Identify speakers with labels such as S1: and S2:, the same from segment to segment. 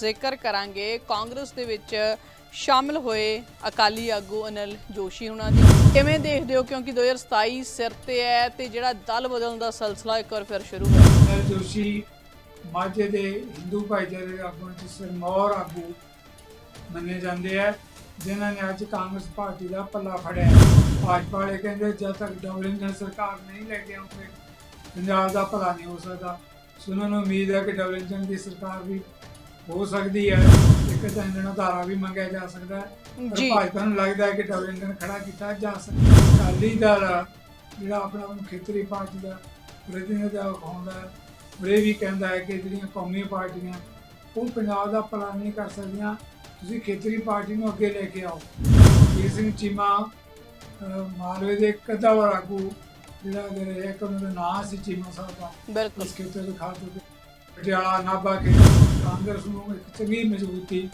S1: ਜ਼ਿਕਰ ਕਰਾਂਗੇ। ਕਾਂਗਰਸ ਦੇ ਵਿੱਚ ਸ਼ਾਮਲ ਹੋਏ ਅਕਾਲੀ ਆਗੂ ਅਨਿਲ ਜੋਸ਼ੀ ਹੁਣਾਂ ਦੀ। ਕਿਵੇਂ ਦੇਖਦੇ ਹੋ? ਕਿਉਂਕਿ 2027 ਸਿਰ ਤੇ ਹੈ ਤੇ ਜਿਹੜਾ ਦਲ ਬਦਲਣ ਦਾ ਸਿਲਸਿਲਾ ਇੱਕ ਵਾਰ ਫਿਰ ਸ਼ੁਰੂ ਹੋਇਆ।
S2: ਅਨਿਲ ਜੋਸ਼ੀ ਮਾਝੇ ਦੇ ਹਿੰਦੂ ਭਾਈਚਾਰੇ ਦੇ ਆਗੂਆਂ ਚ ਸਿਰਮੌਰ ਆਗੂ ਮੰਨੇ ਜਾਂਦੇ ਆ, ਜਿਨ੍ਹਾਂ ਨੇ ਅੱਜ ਕਾਂਗਰਸ ਪਾਰਟੀ ਦਾ ਪੱਲਾ ਫੜਿਆ। ਭਾਜਪਾ ਵਾਲੇ ਕਹਿੰਦੇ, ਜਦ ਤੱਕ ਡਬਲ ਇੰਜਨ ਸਰਕਾਰ ਨਹੀਂ ਲੈ ਕੇ ਆਉਂਦੇ, ਪੰਜਾਬ ਦਾ ਭਲਾ ਨਹੀਂ ਹੋ ਸਕਦਾ। ਸੁਣਨ ਨੂੰ ਉਮੀਦ ਹੈ ਕਿ ਡਬਲ ਇੰਜਨ ਦੀ ਸਰਕਾਰ ਵੀ ਹੋ ਸਕਦੀ ਹੈ। ਇੱਕ ਤਾਂ ਇੰਜਨ ਧਾਰਾ ਵੀ ਮੰਗਿਆ ਜਾ ਸਕਦਾ ਹੈ। ਪਰ
S1: ਜੀ।
S2: ਭਾਜਪਾ ਨੂੰ ਲੱਗਦਾ ਹੈ ਕਿ ਡਬਲ ਇੰਜਨ ਖੜਾ ਕੀਤਾ ਜਾ ਸਕਦਾ ਹੈ। ਅਕਾਲੀ ਦਲ ਜਿਹੜਾ ਆਪਣਾ ਨੂੰ ਖੇਤਰੀ ਪਾਰਟੀ ਦਾ ਪ੍ਰਤੀਨਿਧਤਾ ਦਿਖਾਉਂਦਾ ਹੈ। ਉਹ ਇਹ ਵੀ ਕਹਿੰਦਾ ਹੈ ਕਿ ਜਿਹੜੀਆਂ ਕੌਮੀ ਪਾਰਟੀਆਂ ਉਹ ਪੰਜਾਬ ਦਾ ਭਲਾ ਨਹੀਂ ਕਰ ਸਕਦੀਆਂ। ਤੁਸੀਂ ਖੇਤਰੀ ਪਾਰਟੀ ਨੂੰ ਅੱਗੇ ਲੈ ਕੇ ਆਓ। ਵੀਰ ਸਿੰਘ ਚੀਮਾ ਅਹ, ਮਾਲਵੇ ਦੇ ਕਦਾਵਰ ਆਗੂ ਜਿਹੜਾ ਅਗਰ ਇਹ ਕਿ ਉਹਨਾਂ ਦਾ ਨਾਂ ਸੀ ਚੀਮਾ ਸਾਹਿਬ ਦਾ।
S1: ਬਿਲਕੁਲ।
S2: ਇਸ ਖੇਤਰ ਦੇ ਖਾਸ ਤੌਰ ਤੇ ਪਟਿਆਲਾ ਨਾਭਾ ਕੇ ਕਾਂਗਰਸ ਨੂੰ ਇੱਕ ਚੰਗੀ ਮਜ਼ਬੂਤੀ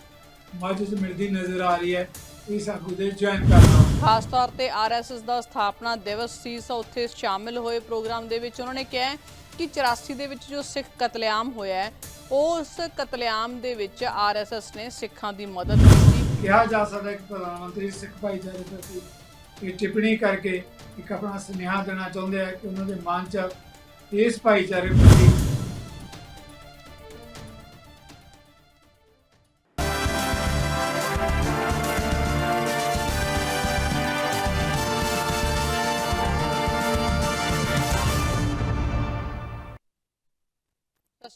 S2: 'ਚ ਮਿਲਦੀ ਨਜ਼ਰ ਆ ਰਹੀ ਹੈ। ਇਸ ਆਗੂ ਦੇ ਜੁਆਇਨ ਕਰਨਾ
S1: ਖਾਸ ਤੌਰ ਤੇ ਆਰਐਸਐਸ ਦਾ ਸਥਾਪਨਾ ਦਿਵਸ ਸੀ ਸੋ ਉੱਥੇ ਸ਼ਾਮਿਲ ਹੋਏ ਪ੍ਰੋਗਰਾਮ ਦੇ ਵਿੱਚ ਉਹਨਾਂ ਨੇ ਕਿਹਾ ਕਿ 84 ਦੇ ਵਿੱਚ ਜੋ ਸਿੱਖ ਕਤਲੇਆਮ ਹੋਇਆ ਹੈ ਉਸ ਕਤਲੇਆਮ ਦੇ ਵਿੱਚ ਆਰਐਸਐਸ ਨੇ ਸਿੱਖਾਂ ਦੀ ਮਦਦ ਕੀਤੀ।
S2: ਕਿਹਾ ਜਾ ਸਕਦਾ ਹੈ ਕਿ ਪ੍ਰਧਾਨ ਮੰਤਰੀ ਸਿੱਖ ਭਾਈਚਾਰੇ ਪ੍ਰਤੀ ਇਹ ਟਿੱਪਣੀ ਕਰਕੇ ਇੱਕ ਆਪਣਾ ਸੁਨੇਹਾ ਦੇਣਾ ਚਾਹੁੰਦੇ ਆ ਕਿ ਉਹਨਾਂ ਦੇ ਮਨ 'ਚ ਇਸ ਭਾਈਚਾਰੇ ਪ੍ਰਤੀ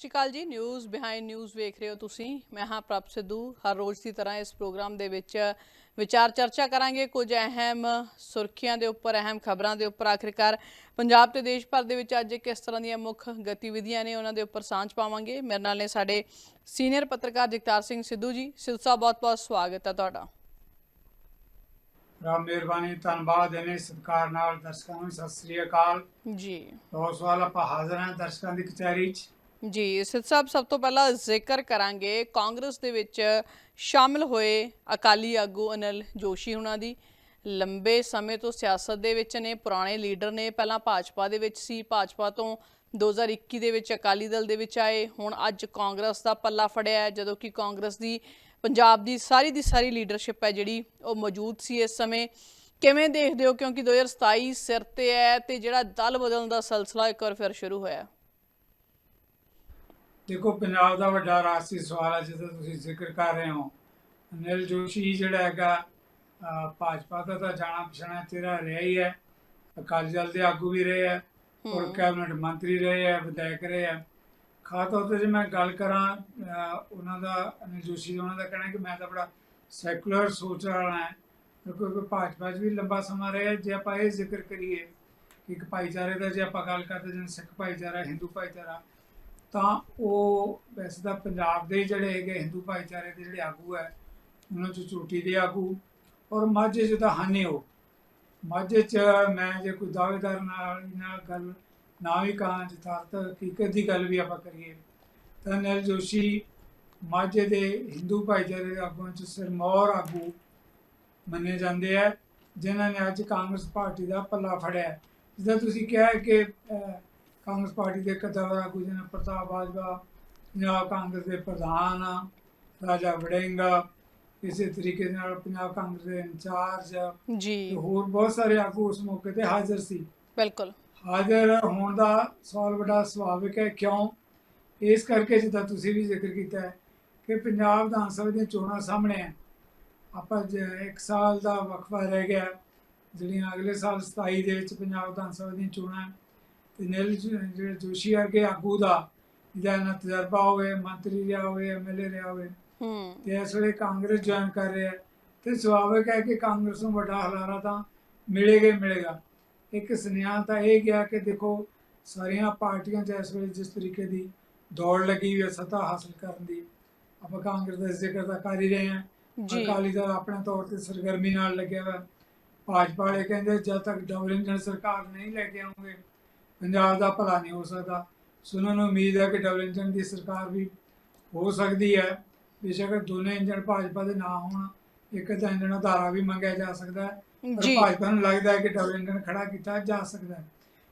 S1: ਸ਼੍ਰੀ ਅਕਾਲ ਜੀ ਨਿਊਜ਼ ਬਿਹਾਈਂਡ ਨਿਊਜ਼ ਵੇਖ ਰਹੇ ਹੋ ਤੁਸੀਂ। ਮੈਂ ਹਾਂ ਪ੍ਰਭ ਸਿੱਧੂ। ਹਰ ਰੋਜ਼ ਦੀ ਤਰ੍ਹਾਂ ਇਸ ਪ੍ਰੋਗਰਾਮ ਦੇ ਵਿੱਚ ਵਿਚਾਰ ਚਰਚਾ ਕਰਾਂਗੇ। ਕੁਝ ਅਹਿਮ ਸੁਰਖੀਆਂ ਦੇ ਉੱਪਰ ਅਹਿਮ ਖਬਰਾਂ ਦੇ ਉੱਪਰ ਆਖਿਰਕਾਰ ਪੰਜਾਬ ਤੇ ਦੇਸ਼ ਭਰ ਦੇ ਵਿੱਚ ਅੱਜ ਕਿਸ ਤਰ੍ਹਾਂ ਦੀਆਂ ਮੁੱਖ ਗਤੀਵਿਧੀਆਂ ਨੇ ਉਹਨਾਂ ਦੇ ਉੱਪਰ ਸਾਂਝ ਪਾਵਾਂਗੇ। ਮੇਰੇ ਨਾਲ ਨੇ ਸਾਡੇ ਸੀਨੀਅਰ ਪੱਤਰਕਾਰ ਜਗਤਾਰ ਸਿੰਘ ਸਿੱਧੂ ਜੀ। ਸਾਹਿਬ ਬਹੁਤ-ਬਹੁਤ ਸਵਾਗਤ ਹੈ ਤੁਹਾਡਾ।
S2: ਰਾਮ ਮਿਹਰਬਾਨੀ ਧੰਨਵਾਦ ਇਹਨੇ ਸਤਿਕਾਰ ਨਾਲ ਦਰਸ਼ਕਾਂ ਨੂੰ। ਸਤਿ ਸ੍ਰੀ ਅਕਾਲ।
S1: ਜੀ।
S2: ਬਹੁਤ ਸਵਾਲ ਆਪਾਂ ਹਾਜ਼ਰ ਹਾਂ ਦਰਸ਼ਕਾਂ ਦੀ ਕਚਹਿਰੀ 'ਚ।
S1: ਜੀ, ਸਿੱਧ ਸਾਹਿਬ, ਸਭ ਤੋਂ ਪਹਿਲਾਂ ਜ਼ਿਕਰ ਕਰਾਂਗੇ ਕਾਂਗਰਸ ਦੇ ਵਿੱਚ ਸ਼ਾਮਿਲ ਹੋਏ ਅਕਾਲੀ ਆਗੂ ਅਨਿਲ ਜੋਸ਼ੀ ਉਹਨਾਂ ਦੀ। ਲੰਬੇ ਸਮੇਂ ਤੋਂ ਸਿਆਸਤ ਦੇ ਵਿੱਚ ਨੇ, ਪੁਰਾਣੇ ਲੀਡਰ ਨੇ, ਪਹਿਲਾਂ ਭਾਜਪਾ ਦੇ ਵਿੱਚ ਸੀ, ਭਾਜਪਾ ਤੋਂ 2021 ਦੇ ਵਿੱਚ ਅਕਾਲੀ ਦਲ ਦੇ ਵਿੱਚ ਆਏ। ਹੁਣ ਅੱਜ ਕਾਂਗਰਸ ਦਾ ਪੱਲਾ ਫੜਿਆ ਹੈ, ਜਦੋਂ ਕਿ ਕਾਂਗਰਸ ਦੀ, ਪੰਜਾਬ ਦੀ ਸਾਰੀ ਦੀ ਸਾਰੀ ਲੀਡਰਸ਼ਿਪ ਹੈ ਜਿਹੜੀ, ਉਹ ਮੌਜੂਦ ਸੀ ਇਸ ਸਮੇਂ। ਕਿਵੇਂ ਦੇਖਦੇ ਹੋ? ਕਿਉਂਕਿ 2027 ਸਿਰ ਤੇ ਹੈ ਤੇ ਜਿਹੜਾ ਦਲ ਬਦਲਣ ਦਾ ਸਿਲਸਿਲਾ ਇੱਕ ਵਾਰ ਫਿਰ ਸ਼ੁਰੂ ਹੋਇਆ।
S2: ਦੇਖੋ ਪੰਜਾਬ ਦਾ ਵੱਡਾ ਰਾਸ਼ਟਰੀ ਸਵਾਲ ਹੈ ਜਿਹਦਾ ਤੁਸੀਂ ਜ਼ਿਕਰ ਕਰ ਰਹੇ ਹੋ। ਅਨਿਲ ਜੋਸ਼ੀ ਜਿਹੜਾ ਹੈਗਾ ਭਾਜਪਾ ਦਾ ਤਾਂ ਜਾਣਾ ਪਛਾਣਾ ਚਿਹਰਾ ਰਿਹਾ ਹੀ ਹੈ। ਅਕਾਲੀ ਦਲ ਦੇ ਆਗੂ ਵੀ ਰਹੇ ਹੈ ਔਰ। ਕੈਬਨਿਟ ਮੰਤਰੀ ਰਹੇ ਹੈ ਵਿਧਾਇਕ ਰਹੇ ਹੈ। ਖਾਸ ਤੌਰ ਤੇ ਜੇ ਮੈਂ ਗੱਲ ਕਰਾਂ ਉਹਨਾਂ ਦਾ ਅਨਿਲ ਜੋਸ਼ੀ ਦਾ ਉਹਨਾਂ ਦਾ ਕਹਿਣਾ ਕਿ ਮੈਂ ਤਾਂ ਬੜਾ ਸੈਕੂਲਰ ਸੋਚ ਵਾਲਾ ਹੈ। ਕਿਉਂਕਿ ਭਾਜਪਾ 'ਚ ਵੀ ਲੰਬਾ ਸਮਾਂ ਰਿਹਾ ਜੇ ਆਪਾਂ ਇਹ ਜ਼ਿਕਰ ਕਰੀਏ ਕਿ ਇੱਕ ਭਾਈਚਾਰੇ ਦਾ ਜੇ ਆਪਾਂ ਗੱਲ ਕਰਦੇ ਜਿਵੇਂ ਸਿੱਖ ਭਾਈਚਾਰਾ ਹਿੰਦੂ ਭਾਈਚਾਰਾ ਤਾਂ ਉਹ ਵੈਸੇ ਤਾਂ ਪੰਜਾਬ ਦੇ ਜਿਹੜੇ ਹੈਗੇ ਹਿੰਦੂ ਭਾਈਚਾਰੇ ਦੇ ਜਿਹੜੇ ਆਗੂ ਹੈ, ਉਹਨਾਂ 'ਚ ਚੋਟੀ ਦੇ ਆਗੂ ਔਰ ਮਾਝੇ 'ਚ ਤਾਂ ਹਾਨੇ ਹੋ ਮਾਝੇ 'ਚ ਮੈਂ ਜੇ ਕੋਈ ਦਾਅਵੇਦਾਰ ਨਾਲ ਨਾਲ ਗੱਲ ਨਾ ਵੀ ਕਹਾਂ ਜਤਾਰਤ ਹਕੀਕਤ ਦੀ ਗੱਲ ਵੀ ਆਪਾਂ ਕਰੀਏ, ਤਾਂ ਨਲ ਜੋਸ਼ੀ ਮਾਝੇ ਦੇ ਹਿੰਦੂ ਭਾਈਚਾਰੇ ਦੇ ਆਗੂਆਂ 'ਚ ਸਿਰਮੌਰ ਆਗੂ ਮੰਨੇ ਜਾਂਦੇ ਆ, ਜਿਨ੍ਹਾਂ ਨੇ ਅੱਜ ਕਾਂਗਰਸ ਪਾਰਟੀ ਦਾ ਪੱਲਾ ਫੜਿਆ। ਜਿੱਦਾਂ ਤੁਸੀਂ ਕਿਹਾ ਕਿ ਕਾਂਗਰਸ ਪਾਰਟੀ ਦੇ ਕਦਾਵਰ ਆਗੂ ਜਿਵੇਂ ਪ੍ਰਤਾਪ ਬਾਜਵਾ ਪੰਜਾਬ ਕਾਂਗਰਸ ਦੇ ਪ੍ਰਧਾਨ ਰਾਜਾ ਵੜਿੰਗਾ ਇਸੇ ਤਰੀਕੇ ਨਾਲ ਪੰਜਾਬ ਕਾਂਗਰਸ ਦੇ ਇੰਚਾਰਜ
S1: ਜੀ।
S2: ਹੋਰ ਬਹੁਤ ਸਾਰੇ ਆਗੂ ਉਸ ਮੌਕੇ ਤੇ ਹਾਜ਼ਰ ਸੀ।
S1: ਬਿਲਕੁਲ।
S2: ਹਾਜ਼ਰ ਹੋਣ ਦਾ ਸਵਾਲ ਬੜਾ ਸੁਭਾਵਿਕ ਹੈ ਕਿਉਂ? ਇਸ ਕਰਕੇ ਜਿੱਦਾਂ ਤੁਸੀਂ ਵੀ ਜ਼ਿਕਰ ਕੀਤਾ ਹੈ ਕਿ ਪੰਜਾਬ ਵਿਧਾਨ ਸਭਾ ਦੀਆਂ ਚੋਣਾਂ ਸਾਹਮਣੇ ਹੈ ਆਪਾਂ ਜ ਇੱਕ ਸਾਲ ਦਾ ਵਕਫਾ ਰਹਿ ਗਿਆ ਜਿਹੜੀਆਂ ਅਗਲੇ ਸਾਲ 27 ਦੇ ਵਿੱਚ ਪੰਜਾਬ ਵਿਧਾਨ ਸਭਾ ਦੀਆਂ ਚੋਣਾਂ। ਤੇ ਨਿਲ ਜਿਹੜੇ ਜੋਸ਼ੀ ਵਰਗੇ ਆਗੂ ਦਾ ਜਿਹਦਾ ਨਾ ਤਜਰਬਾ ਹੋਵੇ ਮੰਤਰੀ ਰਿਹਾ ਹੋਵੇ ਐਮਐਲਏ ਰਿਹਾ ਹੋਵੇ
S1: ਹੂੰ।
S2: ਤੇ ਇਸ ਵੇਲੇ ਕਾਂਗਰਸ ਜੁਆਇਨ ਕਰ ਰਿਹਾ ਤੇ ਸੁਭਾਵਿਕ ਹੈ ਕਿ ਕਾਂਗਰਸ ਨੂੰ ਵੱਡਾ ਹਲਾਰਾ ਤਾਂ ਮਿਲੇਗਾ ਮਿਲੇਗਾ। ਇੱਕ ਸੁਨੇਹਾ ਤਾਂ ਇਹ ਗਿਆ ਕਿ ਦੇਖੋ ਸਾਰੀਆਂ ਪਾਰਟੀਆਂ 'ਚ ਇਸ ਵੇਲੇ ਜਿਸ ਤਰੀਕੇ ਦੀ ਦੌੜ ਲੱਗੀ ਹੋਈ ਹੈ ਸੱਤਾ ਹਾਸਲ ਕਰਨ ਦੀ ਆਪਾਂ ਕਾਂਗਰਸ ਦਾ ਜ਼ਿਕਰ ਤਾਂ ਕਰ ਹੀ ਰਹੇ ਹਾਂ। ਅਕਾਲੀ ਦਲ ਆਪਣੇ ਤੌਰ ਤੇ ਸਰਗਰਮੀ ਨਾਲ ਲੱਗਿਆ ਹੋਇਆ। ਭਾਜਪਾ ਵਾਲੇ ਕਹਿੰਦੇ ਜਦ ਤੱਕ ਡਬਲ ਇੰਜਨ ਸਰਕਾਰ ਨਹੀਂ ਲੈ ਕੇ ਆਉਂਗੇ ਪੰਜਾਬ ਦਾ ਭਲਾ ਨਹੀਂ ਹੋ ਸਕਦਾ। ਸੁਣਨ ਨੂੰ ਉਮੀਦ ਹੈ ਕਿ ਡਬਲ ਇੰਜਨ ਦੀ ਸਰਕਾਰ ਵੀ ਹੋ ਸਕਦੀ ਹੈ। ਬੇਸ਼ੱਕ ਦੋਨੇ ਇੰਜਨ ਭਾਜਪਾ ਦੇ ਨਾ ਹੋਣ ਇੱਕ ਤਾਂ ਇੰਜਨ ਧਾਰਾ ਵੀ ਮੰਗਿਆ ਜਾ ਸਕਦਾ ਹੈ ਪਰ ਭਾਜਪਾ ਨੂੰ ਲੱਗਦਾ ਹੈ ਕਿ ਡਬਲ ਇੰਜਨ ਖੜਾ ਕੀਤਾ ਜਾ ਸਕਦਾ ਹੈ।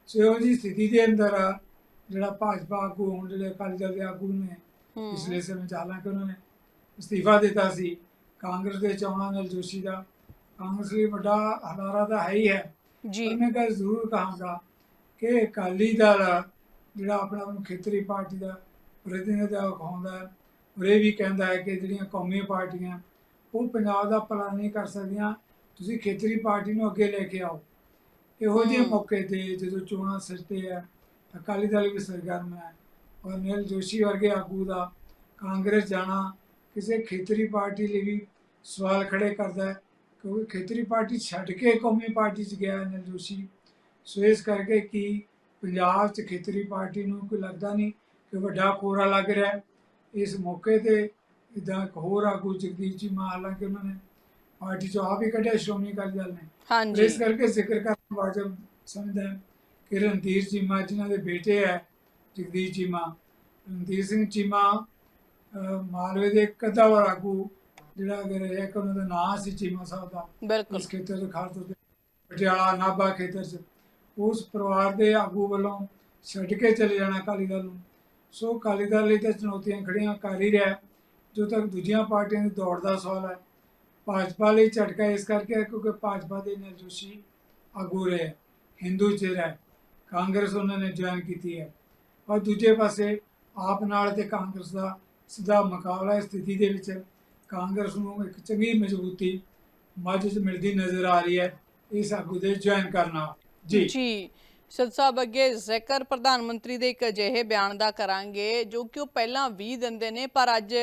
S2: ਸੋ ਇਹੋ ਜੀ ਸਥਿਤੀ ਦੇ ਅੰਦਰ ਜਿਹੜਾ ਭਾਜਪਾ ਆਗੂ ਹੁਣ ਜਿਹੜੇ ਅਕਾਲੀ ਦਲ ਦੇ ਆਗੂ ਨੇ ਪਿਛਲੇ ਸਮੇਂ 'ਚ ਹਾਲਾਂਕਿ ਉਹਨਾਂ ਨੇ ਅਸਤੀਫਾ ਦਿੱਤਾ ਸੀ ਕਾਂਗਰਸ ਦੇ ਚੋਣਾਂ ਨਾਲ ਜੋਸ਼ੀ ਦਾ। ਕਾਂਗਰਸ ਲਈ ਵੱਡਾ ਹਲਾਰਾ ਤਾਂ ਹੈ ਹੀ ਹੈ।
S1: ਜੀ।
S2: ਮੈਂ ਗੱਲ ਜ਼ਰੂਰ ਕਹਾਂਗਾ ਕਿ ਅਕਾਲੀ ਦਲ ਜਿਹੜਾ ਆਪਣਾ ਆਪ ਨੂੰ ਖੇਤਰੀ ਪਾਰਟੀ ਦਾ ਪ੍ਰਤੀਨਿਧਤਾ ਵਿਖਾਉਂਦਾ ਔਰ ਇਹ ਵੀ ਕਹਿੰਦਾ ਹੈ ਕਿ ਜਿਹੜੀਆਂ ਕੌਮੀ ਪਾਰਟੀਆਂ ਉਹ ਪੰਜਾਬ ਦਾ ਭਲਾ ਨਹੀਂ ਕਰ ਸਕਦੀਆਂ ਤੁਸੀਂ ਖੇਤਰੀ ਪਾਰਟੀ ਨੂੰ ਅੱਗੇ ਲੈ ਕੇ ਆਓ ਇਹੋ ਜਿਹੇ। ਮੌਕੇ ਤੇ ਜਦੋਂ ਚੋਣਾਂ ਸਿਰ ਤੇ ਹੈ ਅਕਾਲੀ ਦਲ ਵੀ ਸਰਗਰਮ ਹੈ ਔਰ ਨੀਲ ਜੋਸ਼ੀ ਵਰਗੇ ਆਗੂ ਦਾ ਕਾਂਗਰਸ ਜਾਣਾ ਕਿਸੇ ਖੇਤਰੀ ਪਾਰਟੀ ਲਈ ਵੀ ਸਵਾਲ ਖੜੇ ਕਰਦਾ ਹੈ ਕਿਉਂਕਿ ਖੇਤਰੀ ਪਾਰਟੀ ਛੱਡ ਕੇ ਕੌਮੀ ਪਾਰਟੀ 'ਚ ਗਿਆ ਨੀਲ ਜੋਸ਼ੀ ਸੋ ਇਸ ਕਰਕੇ ਕਿ ਪੰਜਾਬ 'ਚ ਖੇਤਰੀ ਪਾਰਟੀ ਨੂੰ ਕੋਈ ਲੱਗਦਾ ਨਹੀਂ ਕਿ ਵੱਡਾ ਕੋਰਾ ਲੱਗ ਰਿਹਾ ਇਸ ਮੌਕੇ ਤੇ ਇਦਾਂ ਇੱਕ ਹੋਰ ਆਗੂ ਜਗਦੀਪ ਜੀ ਮਾਨ ਹਾਲਾਂਕਿ ਉਹਨਾਂ ਨੇ ਪਾਰਟੀ 'ਚੋਂ ਆਪ ਹੀ ਕੱਢਿਆ ਸ਼੍ਰੋਮਣੀ ਅਕਾਲੀ ਦਲ ਨੇ।
S1: ਹਾਂਜੀ।
S2: ਇਸ ਕਰਕੇ ਜ਼ਿਕਰ ਕਰਨ ਵਾਜਬ ਸਮਝਦਾ ਕਿ ਰਣਧੀਰ ਚੀਮਾ ਜਿਨ੍ਹਾਂ ਦੇ ਬੇਟੇ ਹੈ ਜਗਦੀਸ਼ ਚੀਮਾ ਰਣਧੀਰ ਸਿੰਘ ਚੀਮਾ ਮਾਲਵੇ ਦੇ ਕਦਾਵਰ ਆਗੂ ਜਿਹੜਾ ਅਗਰ ਇੱਕ ਉਹਨਾਂ ਦਾ ਨਾਂ ਸੀ ਚੀਮਾ ਸਾਹਿਬ ਦਾ
S1: ਬਿਲਕੁਲ।
S2: ਇਸ ਖੇਤਰ ਦੇ ਖਾਸ ਤੌਰ ਤੇ ਪਟਿਆਲਾ ਨਾਭਾ ਖੇਤਰ 'ਚ। ਉਸ ਪਰਿਵਾਰ ਦੇ ਆਗੂ ਵੱਲੋਂ ਛੱਡ ਕੇ ਚਲੇ ਜਾਣਾ ਅਕਾਲੀ ਦਲ ਨੂੰ। ਸੋ ਅਕਾਲੀ ਦਲ ਲਈ ਤਾਂ ਚੁਣੌਤੀਆਂ ਖੜੀਆਂ ਕਰ ਹੀ ਰਿਹਾ। ਹੈ। ਜੋ ਤੱਕ ਦੂਜੀਆਂ ਪਾਰਟੀਆਂ ਦੀ ਦੌੜ ਦਾ ਸਵਾਲ ਹੈ, ਭਾਜਪਾ ਲਈ ਝਟਕਾ ਇਸ ਕਰਕੇ ਹੈ ਕਿਉਂਕਿ ਭਾਜਪਾ ਦੇ ਨਾਲ ਆਗੂ ਰਹੇ, ਹਿੰਦੂ ਚਿਹਰਾ ਹੈ। ਕਾਂਗਰਸ ਉਹਨਾਂ ਨੇ ਜੁਆਇਨ ਕੀਤੀ ਹੈ। ਔਰ ਦੂਜੇ ਪਾਸੇ ਆਪ ਨਾਲ ਤੇ ਕਾਂਗਰਸ ਦਾ ਸਿੱਧਾ ਮੁਕਾਬਲਾ ਸਥਿਤੀ ਦੇ ਵਿੱਚ ਕਾਂਗਰਸ ਨੂੰ ਇੱਕ ਚੰਗੀ ਮਜ਼ਬੂਤੀ ਮੱਝ 'ਚ ਮਿਲਦੀ ਨਜ਼ਰ ਆ ਰਹੀ ਹੈ, ਇਸ ਆਗੂ ਦੇ ਜੁਆਇਨ ਕਰਨਾ। ਜੀ।
S1: ਜੀ। ਸਦ ਸਾਹਿਬ, ਅੱਗੇ ਜ਼ਿਕਰ ਪ੍ਰਧਾਨ ਮੰਤਰੀ ਦੇ ਇੱਕ ਅਜਿਹੇ ਬਿਆਨ ਦਾ ਕਰਾਂਗੇ, ਜੋ ਕਿ ਉਹ ਪਹਿਲਾਂ ਵੀ ਦਿੰਦੇ ਨੇ, ਪਰ ਅੱਜ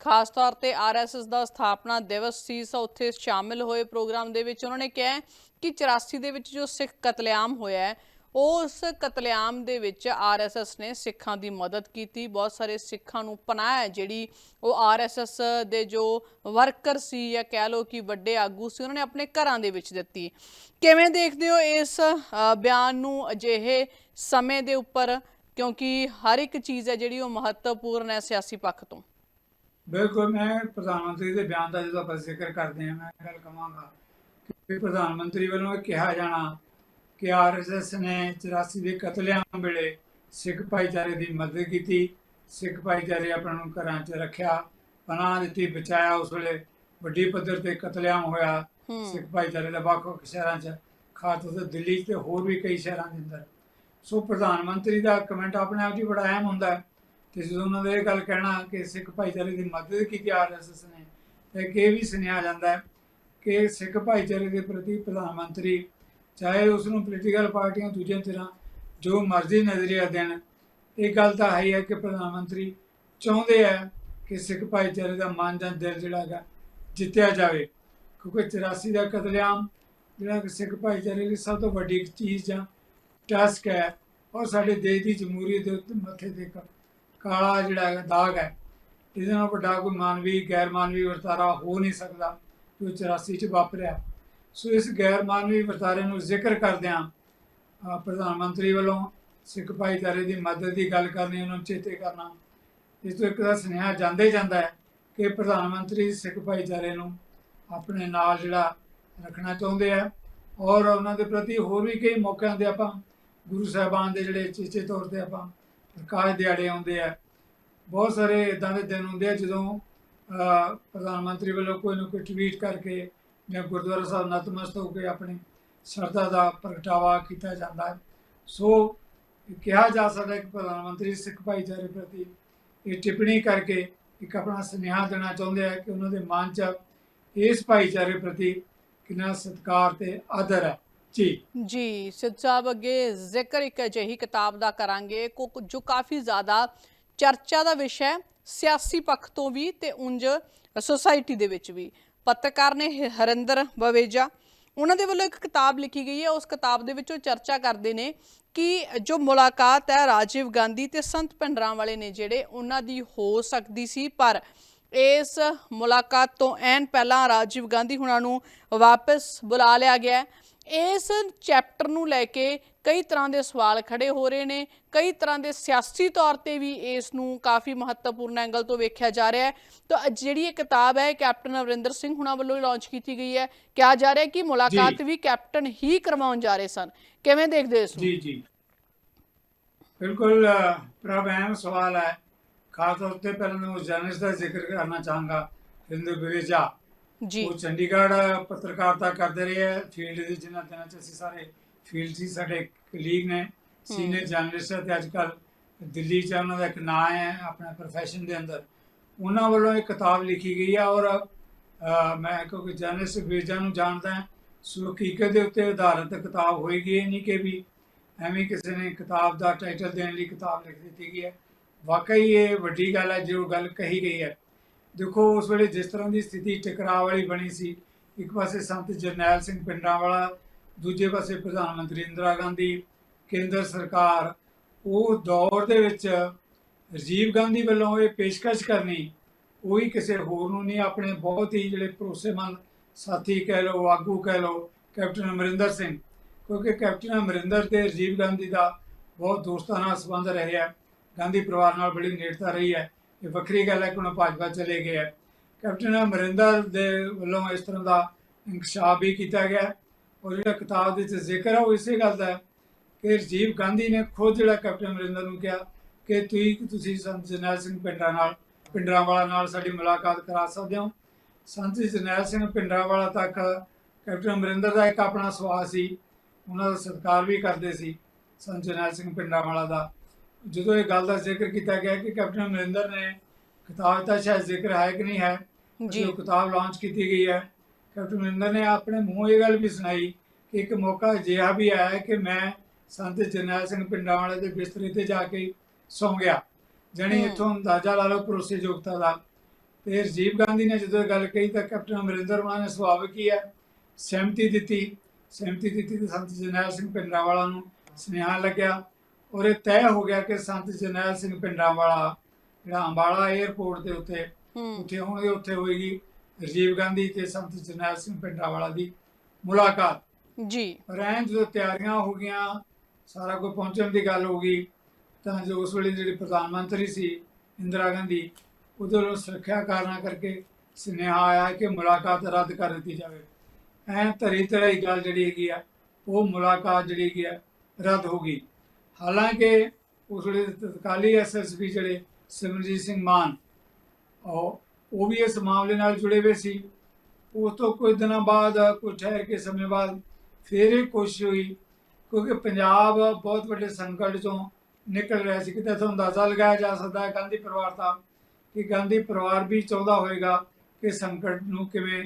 S1: ਖਾਸ ਤੌਰ ਤੇ ਆਰਐਸਐਸ ਦਾ ਸਥਾਪਨਾ ਦਿਵਸ ਸੀ, ਸੋ ਉੱਥੇ ਸ਼ਾਮਿਲ ਹੋਏ ਪ੍ਰੋਗਰਾਮ ਦੇ ਵਿੱਚ ਉਹਨਾਂ ਨੇ ਕਿਹਾ ਕਿ 84 ਦੇ ਵਿੱਚ ਜੋ ਸਿੱਖ ਕਤਲੇਆਮ ਹੋਇਆ ਹੈ ਉਸ ਕਤਲੇਆਮ ਦੇ ਵਿੱਚ ਆਰਐਸਐਸ ਨੇ ਸਿੱਖਾਂ ਦੀ ਮਦਦ ਕੀਤੀ। ਬਹੁਤ ਸਾਰੇ ਸਿੱਖਾਂ ਨੂੰ ਪਨਾਹ ਜਿਹੜੀ ਉਹ ਆਰਐਸਐਸ ਦੇ ਜੋ ਵਰਕਰ ਸੀ ਜਾਂ ਕਹਿ ਲਓ ਕਿ ਵੱਡੇ ਆਗੂ ਸੀ, ਉਹਨਾਂ ਨੇ ਆਪਣੇ ਘਰਾਂ ਦੇ ਵਿੱਚ ਦਿੱਤੀ। ਕਿਵੇਂ ਦੇਖਦੇ ਹੋ ਇਸ ਬਿਆਨ ਨੂੰ ਅਜਿਹੇ ਸਮੇਂ ਦੇ ਉੱਪਰ? ਕਿਉਂਕਿ ਹਰ ਇੱਕ ਚੀਜ਼ ਹੈ ਜਿਹੜੀ ਉਹ ਮਹੱਤਵਪੂਰਨ ਹੈ ਸਿਆਸੀ ਪੱਖ ਤੋਂ।
S2: ਬਿਲਕੁਲ, ਮੈਂ ਪ੍ਰਧਾਨ ਮੰਤਰੀ ਦੇ ਬਿਆਨ ਦਾ ਜਦੋਂ ਆਪਾਂ ਜ਼ਿਕਰ ਕਰਦੇ ਹਾਂ, ਮੈਂ ਇਹ ਗੱਲ ਕਹਾਂਗਾ ਕਿ ਪ੍ਰਧਾਨ ਮੰਤਰੀ ਵੱਲੋਂ ਕਿਹਾ ਜਾਣਾ ਕਿ ਆਰਐਸਐਸ ਨੇ 84 ਦੇ ਕਤਲੇਆਮ ਵੇਲੇ ਸਿੱਖ ਭਾਈਚਾਰੇ ਦੀ ਮਦਦ ਕੀਤੀ। ਸਿੱਖ ਭਾਈਚਾਰੇ ਆਪਣਾ ਨੂੰ ਘਰਾਂ 'ਚ ਰੱਖਿਆ ਪਨਾਹ ਦਿੱਤੀ ਬਚਾਇਆ। ਉਸ ਵੇਲੇ ਵੱਡੀ ਪੱਧਰ ਤੇ ਕਤਲੇਆਮ ਹੋਇਆ। ਸਿੱਖ ਭਾਈਚਾਰੇ ਦਾ ਵੱਖ-ਵੱਖ ਸ਼ਹਿਰਾਂ 'ਚ ਖਾਸ ਤੌਰ ਤੇ ਦਿੱਲੀ 'ਚ ਤੇ ਹੋਰ ਵੀ ਕਈ ਸ਼ਹਿਰਾਂ ਦੇ ਅੰਦਰ। ਸੋ ਪ੍ਰਧਾਨ ਮੰਤਰੀ ਦਾ ਕਮੈਂਟ ਆਪਣੇ ਆਪ ਹੀ ਬੜਾ ਅਹਿਮ ਹੁੰਦਾ ਹੈ। ਤੇ ਜਦੋਂ ਉਹਨਾਂ ਨੇ ਇਹ ਗੱਲ ਕਹਿਣਾ ਕਿ ਸਿੱਖ ਭਾਈਚਾਰੇ ਦੀ ਮਦਦ ਕੀਤੀ ਆਰਐਸਐਸ ਨੇ ਤੇ ਕਿ ਇਹ ਵੀ ਸੁਣਿਆ ਜਾਂਦਾ ਹੈ ਕਿ ਸਿੱਖ ਭਾਈਚਾਰੇ ਦੇ ਪ੍ਰਤੀ ਪ੍ਰਧਾਨ ਮੰਤਰੀ ਚਾਹੇ ਉਸ ਨੂੰ ਪੋਲੀਟੀਕਲ ਪਾਰਟੀਆਂ ਦੂਜੀਆਂ ਤਰ੍ਹਾਂ ਜੋ ਮਰਜ਼ੀ ਨਜ਼ਰੀਆ ਦੇਣ, ਇਹ ਗੱਲ ਤਾਂ ਹੈ ਹੈ ਕਿ ਪ੍ਰਧਾਨ ਮੰਤਰੀ ਚਾਹੁੰਦੇ ਆ ਕਿ ਸਿੱਖ ਭਾਈਚਾਰੇ ਦਾ ਮਨ ਜਾਂ ਦਿਲ ਜਿਹੜਾ ਹੈਗਾ ਜਿੱਤਿਆ ਜਾਵੇ। ਕਿਉਂਕਿ 84 ਦਾ ਕਤਲੇਆਮ ਜਿਹੜਾ ਕਿ ਸਿੱਖ ਭਾਈਚਾਰੇ ਲਈ ਸਭ ਤੋਂ ਵੱਡੀ ਚੀਜ਼ ਜਾਂ ਟਾਸਕ ਹੈ ਔਰ ਸਾਡੇ ਦੇਸ਼ ਦੀ ਜਮਹੂਰੀਅਤ ਦੇ ਉੱਤੇ ਮੱਥੇ ਤੇ ਕਾਲਾ ਜਿਹੜਾ ਹੈਗਾ ਦਾਗ ਹੈ। ਇਹਦੇ ਨਾਲ ਵੱਡਾ ਕੋਈ ਮਾਨਵੀ ਗੈਰ ਮਾਨਵੀ ਵਰਤਾਰਾ ਹੋ ਨਹੀਂ ਸਕਦਾ ਜੋ 84 ਚ ਵਾਪਰਿਆ। ਸੋ ਇਸ ਗੈਰ ਮਾਨਵੀ ਵਰਤਾਰੇ ਨੂੰ ਜ਼ਿਕਰ ਕਰਦਿਆਂ ਪ੍ਰਧਾਨ ਮੰਤਰੀ ਵੱਲੋਂ ਸਿੱਖ ਭਾਈਚਾਰੇ ਦੀ ਮਦਦ ਦੀ ਗੱਲ ਕਰਨੀ, ਉਹਨਾਂ ਨੂੰ ਚੇਤੇ ਕਰਨਾ, ਇਸ ਤੋਂ ਇੱਕ ਦਾ ਸੁਨੇਹਾ ਜਾਂਦੇ ਜਾਂਦਾ ਹੈ ਕਿ ਪ੍ਰਧਾਨ ਮੰਤਰੀ ਸਿੱਖ ਭਾਈਚਾਰੇ ਨੂੰ ਆਪਣੇ ਨਾਲ ਜਿਹੜਾ ਰੱਖਣਾ ਚਾਹੁੰਦੇ ਆ ਔਰ ਉਹਨਾਂ ਦੇ ਪ੍ਰਤੀ ਹੋਰ ਵੀ ਕਈ ਮੌਕਿਆਂ ਤੇ ਆਪਾਂ ਗੁਰੂ ਸਾਹਿਬਾਨ ਦੇ ਜਿਹੜੇ ਚੇਚੇ ਤੌਰ ਤੇ ਆਪਾਂ ਪ੍ਰਕਾਸ਼ ਦਿਹਾੜੇ ਆਉਂਦੇ ਆ, ਬਹੁਤ ਸਾਰੇ ਇਦਾਂ ਦੇ ਦਿਨ ਹੁੰਦੇ ਆ ਜਦੋਂ ਪ੍ਰਧਾਨ ਮੰਤਰੀ ਵੱਲੋਂ ਕੋਈ ਨਾ ਕੋਈ ਟਵੀਟ ਕਰਕੇ ਜਾਂ ਗੁਰਦੁਆਰਾ ਸਾਹਿਬ ਨਤਮਸਤਕ ਹੋ ਕੇ ਆਪਣੀ ਸ਼ਰਧਾ ਦਾ ਪ੍ਰਗਟਾਵਾ ਕੀਤਾ ਜਾਂਦਾ ਹੈ। ਸੋ ਕਿਹਾ ਜਾ ਸਕਦਾ ਹੈ ਕਿ ਪ੍ਰਧਾਨ ਮੰਤਰੀ ਸਿੱਖ ਭਾਈਚਾਰੇ ਪ੍ਰਤੀ ਇਹ ਟਿੱਪਣੀ ਕਰਕੇ ਇੱਕ ਆਪਣਾ ਸੁਨੇਹਾ ਦੇਣਾ ਚਾਹੁੰਦੇ ਆ ਕਿ ਉਹਨਾਂ ਦੇ ਮਨ 'ਚ ਇਸ ਭਾਈਚਾਰੇ ਪ੍ਰਤੀ ਕਿੰਨਾ ਸਤਿਕਾਰ ਤੇ ਆਦਰ ਹੈ। ਜੀ।
S1: ਜੀ, ਸਿੱਧ ਸਾਹਿਬ, ਅੱਗੇ ਜ਼ਿਕਰ ਇੱਕ ਅਜਿਹੀ ਕਿਤਾਬ ਦਾ ਕਰਾਂਗੇ ਜੋ ਕਾਫੀ ਜ਼ਿਆਦਾ ਚਰਚਾ ਦਾ ਵਿਸ਼ਾ ਹੈ, ਸਿਆਸੀ ਪੱਖ ਤੋਂ ਵੀ ਤੇ ਉਂਝ ਸੋਸਾਇਟੀ ਦੇ ਵਿੱਚ ਵੀ। ਪੱਤਰਕਾਰ ਨੇ ਹਰਿੰਦਰ ਬਵੇਜਾ, ਉਹਨਾਂ ਦੇ ਵੱਲੋਂ ਇੱਕ ਕਿਤਾਬ ਲਿਖੀ ਗਈ ਹੈ। ਉਸ ਕਿਤਾਬ ਦੇ ਵਿੱਚ ਉਹ ਚਰਚਾ ਕਰਦੇ ਨੇ ਕਿ ਜੋ ਮੁਲਾਕਾਤ ਹੈ ਰਾਜੀਵ ਗਾਂਧੀ ਤੇ ਸੰਤ ਭਿੰਡਰਾਂ ਵਾਲੇ ਨੇ ਜਿਹੜੇ, ਉਹਨਾਂ ਦੀ ਹੋ ਸਕਦੀ ਸੀ, ਪਰ ਇਸ ਮੁਲਾਕਾਤ ਤੋਂ ਐਨ ਪਹਿਲਾਂ ਰਾਜੀਵ ਗਾਂਧੀ ਹੁਣਾਂ ਨੂੰ ਵਾਪਸ ਬੁਲਾ ਲਿਆ ਗਿਆ ਹੈ। ਇਸ ਚੈਪਟਰ ਨੂੰ ਲੈ ਕੇ ਕਈ ਤਰ੍ਹਾਂ ਦੇ ਸਵਾਲ ਖੜੇ ਹੋ ਰਹੇ ਨੇ ਕਈ ਤਰ੍ਹਾਂ ਦੇ ਸਿਆਸੀ ਤੌਰ ਤੇ ਵੀ ਇਸ ਨੂੰ ਕਾਫੀ ਮਹੱਤਵਪੂਰਨ ਐਂਗਲ ਤੋਂ ਵੇਖਿਆ ਜਾ ਰਿਹਾ ਹੈ। ਤਾਂ ਜਿਹੜੀ ਇਹ ਕਿਤਾਬ ਹੈ ਕੈਪਟਨ ਅਮਰਿੰਦਰ ਸਿੰਘ ਹੁਣਾਂ ਵੱਲੋਂ ਲਾਂਚ ਕੀਤੀ ਗਈ ਹੈ। ਕਿਹਾ ਜਾ ਰਿਹਾ ਕਿ ਮੁਲਾਕਾਤ। ਵੀ ਕੈਪਟਨ ਹੀ ਕਰਵਾਉਣ ਜਾ ਰਹੇ ਸਨ। ਕਿਵੇਂ ਦੇਖਦੇ ਹੋ ਇਸ ਨੂੰ?
S2: ਜੀ ਜੀ। ਬਿਲਕੁਲ ਅ, ਪ੍ਰਭ ਅਹਿਮ ਸਵਾਲ ਹੈ। ਖਾਸ ਤੌਰ ਤੇ ਪਹਿਲਾਂ ਮੈਂ ਉਸ ਜਰਨਲਿਸਟ ਦਾ ਜ਼ਿਕਰ ਕਰਨਾ ਚਾਹਾਂਗਾ ਰਿੰਦਰ ਬਵੇਜਾ
S1: ਜੀ।
S2: ਉਹ ਚੰਡੀਗੜ੍ਹ ਪੱਤਰਕਾਰਤਾ ਕਰਦੇ ਰਹੇ ਹੈ ਫੀਲਡ ਦੇ ਜਿਨ੍ਹਾਂ ਦਿਨਾਂ ਚ ਅਸੀਂ ਸਾਰੇ ਫੀਲਡ ਸੀ ਸਾਡੇ ਕਲੀਗ ਨੇ ਸੀਨੀਅਰ ਜਰਨਲਿਸਟ ਹੈ ਤੇ ਅੱਜ ਕੱਲ ਦਿੱਲੀ ਚ ਉਹਨਾਂ ਦਾ ਇੱਕ ਨਾਂ ਹੈ ਆਪਣੇ profession ਦੇ ਅੰਦਰ। ਉਹਨਾਂ ਵੱਲੋਂ ਇੱਕ ਕਿਤਾਬ ਲਿਖੀ ਗਈ ਹੈ ਔਰ ਮੈਂ ਕਿਉਂਕਿ ਜਰਨਲਿਸਟ ਬੇਜਾ ਨੂੰ ਜਾਣਦਾ ਹਾਂ ਸੋ ਹਕੀਕਤ ਦੇ ਉੱਤੇ ਆਧਾਰਿਤ ਕਿਤਾਬ ਹੋਏਗੀ ਇਹ ਨਹੀਂ ਕਿ ਵੀ ਐਵੇਂ ਕਿਸੇ ਨੇ ਕਿਤਾਬ ਦਾ ਟਾਈਟਲ ਦੇਣ ਲਈ ਕਿਤਾਬ ਲਿਖ ਦਿੱਤੀ ਗਈ ਹੈ। ਵਾਕਈ ਇਹ ਵੱਡੀ ਗੱਲ ਹੈ ਜੋ ਗੱਲ ਕਹੀ ਗਈ ਹੈ। ਦੇਖੋ, ਉਸ ਵੇਲੇ ਜਿਸ ਤਰ੍ਹਾਂ ਦੀ ਸਥਿਤੀ ਟਕਰਾਅ ਵਾਲੀ ਬਣੀ ਸੀ, ਇੱਕ ਪਾਸੇ ਸੰਤ ਜਰਨੈਲ ਸਿੰਘ ਪਿੰਡਰਾਂਵਾਲਾ, ਦੂਜੇ ਪਾਸੇ ਪ੍ਰਧਾਨ ਮੰਤਰੀ ਇੰਦਰਾ ਗਾਂਧੀ, ਕੇਂਦਰ ਸਰਕਾਰ, ਉਹ ਦੌਰ ਦੇ ਵਿੱਚ ਰਾਜੀਵ ਗਾਂਧੀ ਵੱਲੋਂ ਇਹ ਪੇਸ਼ਕਸ਼ ਕਰਨੀ, ਉਹੀ ਕਿਸੇ ਹੋਰ ਨੂੰ ਨਹੀਂ, ਆਪਣੇ ਬਹੁਤ ਹੀ ਜਿਹੜੇ ਭਰੋਸੇਮੰਦ ਸਾਥੀ ਕਹਿ ਲਓ, ਆਗੂ ਕਹਿ ਲਓ, ਕੈਪਟਨ ਅਮਰਿੰਦਰ ਸਿੰਘ। ਕਿਉਂਕਿ ਕੈਪਟਨ ਅਮਰਿੰਦਰ ਤੇ ਰਾਜੀਵ ਗਾਂਧੀ ਦਾ ਬਹੁਤ ਦੋਸਤਾਨਾ ਸੰਬੰਧ ਰਿਹਾ ਗਾਂਧੀ ਪਰਿਵਾਰ ਨਾਲ ਬੜੀ ਨੇੜਤਾ ਰਹੀ ਹੈ। ਇਹ ਵੱਖਰੀ ਗੱਲ ਹੈ ਕਿ ਉਹ ਭਾਜਪਾ ਚਲੇ ਗਏ ਹੈ। ਕੈਪਟਨ ਅਮਰਿੰਦਰ ਦੇ ਵੱਲੋਂ ਇਸ ਤਰ੍ਹਾਂ ਦਾ ਇਨਕਸ਼ਾਫ ਵੀ ਕੀਤਾ ਗਿਆ ਔਰ ਜਿਹੜਾ ਕਿਤਾਬ ਦੇ ਵਿੱਚ ਜ਼ਿਕਰ ਹੈ ਉਹ ਇਸੇ ਗੱਲ ਦਾ ਹੈ ਕਿ ਰਾਜੀਵ ਗਾਂਧੀ ਨੇ ਖੁਦ ਜਿਹੜਾ ਕੈਪਟਨ ਅਮਰਿੰਦਰ ਨੂੰ ਕਿਹਾ ਕਿ ਤੁਸੀਂ ਤੁਸੀਂ ਸੰਤ ਜਰਨੈਲ ਸਿੰਘ ਪਿੰਡਰਾ ਨਾਲ ਪਿੰਡਰਾਂਵਾਲਾ ਨਾਲ ਸਾਡੀ ਮੁਲਾਕਾਤ ਕਰਾ ਸਕਦੇ ਹੋ। ਸੰਤ ਜਰਨੈਲ ਸਿੰਘ ਪਿੰਡਰਾਂਵਾਲਾ ਤੱਕ ਕੈਪਟਨ ਅਮਰਿੰਦਰ ਦਾ ਇੱਕ ਆਪਣਾ ਸੁਭਾਅ ਸੀ। ਉਹਨਾਂ ਦਾ ਸਤਿਕਾਰ ਵੀ ਕਰਦੇ ਸੀ ਸੰਤ ਜਰਨੈਲ ਸਿੰਘ ਪਿੰਡਰਾਂਵਾਲਾ ਦਾ। ਜਦੋਂ ਇਹ ਗੱਲ ਦਾ ਜ਼ਿਕਰ ਕੀਤਾ ਗਿਆ ਕਿ ਕੈਪਟਨ ਅਮਰਿੰਦਰ ਨੇ ਕਿਤਾਬ ਦਾ ਸ਼ਾਇਦ ਜ਼ਿਕਰ ਹੈ ਕਿ ਨਹੀਂ ਹੈ
S1: ਜੀ।
S2: ਕਿਤਾਬ ਲਾਂਚ ਕੀਤੀ ਗਈ ਹੈ ਕੈਪਟਨ ਅਮਰਿੰਦਰ ਨੇ ਆਪਣੇ ਮੂੰਹੋਂ ਇਹ ਗੱਲ ਵੀ ਸੁਣਾਈ ਕਿ ਇੱਕ ਮੌਕਾ ਅਜਿਹਾ ਵੀ ਆਇਆ ਕਿ ਮੈਂ ਸੰਤ ਜਰਨੈਲ ਸਿੰਘ ਪਿੰਡਾਂ ਦੇ ਬਿਸਤਰੇ ਤੇ ਜਾ ਕੇ ਸੌਂ ਗਿਆ ਜਾਣੀ। ਇੱਥੋਂ ਅੰਦਾਜ਼ਾ ਲਾ ਲਓ ਭਰੋਸੇਯੋਗਤਾ ਦਾ। ਤੇ ਰਾਜੀਵ ਗਾਂਧੀ ਨੇ ਜਦੋਂ ਇਹ ਗੱਲ ਕਹੀ ਤਾਂ ਕੈਪਟਨ ਅਮਰਿੰਦਰ ਉਹਨਾਂ ਨੇ ਸੁਭਾਵਿਕ ਹੀ ਹੈ ਸਹਿਮਤੀ ਦਿੱਤੀ। ਸਹਿਮਤੀ ਦਿੱਤੀ ਤੇ ਸੰਤ ਜਰਨੈਲ ਸਿੰਘ ਪਿੰਡਰਾਂਵਾਲਾ ਨੂੰ ਸੁਨੇਹਾ ਲੱਗਿਆ। ਔਰ ਇਹ ਤੈਅ ਹੋ ਗਿਆ ਕਿ ਸੰਤ ਜਰਨੈਲ ਸਿੰਘ ਪਿੰਡਰਾਂਵਾਲਾ ਜਿਹੜਾ ਅੰਬਾਲਾ 에ਅਰਪੋਰਟ ਦੇ ਉੱਤੇ ਉੱਥੇ ਹੋਣਗੇ ਉੱਥੇ ਹੋਏਗੀ ਰਾਜੀਵ ਗਾਂਧੀ ਤੇ ਸੰਤ ਜਰਨੈਲ ਸਿੰਘ ਪਿੰਡਰਾਂਵਾਲਾ ਦੀ ਮੁਲਾਕਾਤ।
S1: ਜੀ।
S2: ਐਂ ਜਦੋਂ ਤਿਆਰੀਆਂ ਹੋ ਗਈਆਂ ਸਾਰਾ ਕੁਝ ਪਹੁੰਚਣ ਦੀ ਗੱਲ ਹੋ ਗਈ ਤਾਂ ਜੋ ਉਸ ਵੇਲੇ ਜਿਹੜੀ ਪ੍ਰਧਾਨ ਮੰਤਰੀ ਸੀ ਇੰਦਰਾ ਗਾਂਧੀ ਉਹਦੇ ਵੱਲੋਂ ਸੁਰੱਖਿਆ ਕਾਰਨਾਂ ਕਰਕੇ ਸੁਨੇਹਾ ਆਇਆ ਕਿ ਮੁਲਾਕਾਤ ਰੱਦ ਕਰ ਦਿੱਤੀ ਜਾਵੇ। ਐਂ ਧਰੀ ਧਰਾਈ ਗੱਲ ਜਿਹੜੀ ਹੈਗੀ ਆ ਉਹ ਮੁਲਾਕਾਤ ਜਿਹੜੀ ਹੈਗੀ ਆ ਰੱਦ ਹੋ ਗਈ। ਹਾਲਾਂਕਿ ਉਸ ਵੇਲੇ ਤਤਕਾਲੀ ਐਸਐਸਪੀ ਜਿਹੜੇ ਸਿਮਰਜੀਤ ਸਿੰਘ ਮਾਨ, ਉਹ ਵੀ ਇਸ ਮਾਮਲੇ ਨਾਲ ਜੁੜੇ ਹੋਏ ਸੀ। ਉਸ ਤੋਂ ਕੁਝ ਦਿਨਾਂ ਬਾਅਦ, ਕੁਝ ਠਹਿਰ ਕੇ ਸਮੇਂ ਬਾਅਦ ਫਿਰ ਇਹ ਕੋਸ਼ਿਸ਼ ਹੋਈ, ਕਿਉਂਕਿ ਪੰਜਾਬ ਬਹੁਤ ਵੱਡੇ ਸੰਕਟ ਚੋਂ ਨਿਕਲ ਰਿਹਾ ਸੀ। ਕਿਤੇ ਤੋਂ ਅੰਦਾਜ਼ਾ ਲਗਾਇਆ ਜਾ ਸਕਦਾ ਹੈ ਗਾਂਧੀ ਪਰਿਵਾਰ ਦਾ ਕਿ ਗਾਂਧੀ ਪਰਿਵਾਰ ਵੀ ਚਾਹੁੰਦਾ ਹੋਵੇਗਾ ਕਿ ਸੰਕਟ ਨੂੰ ਕਿਵੇਂ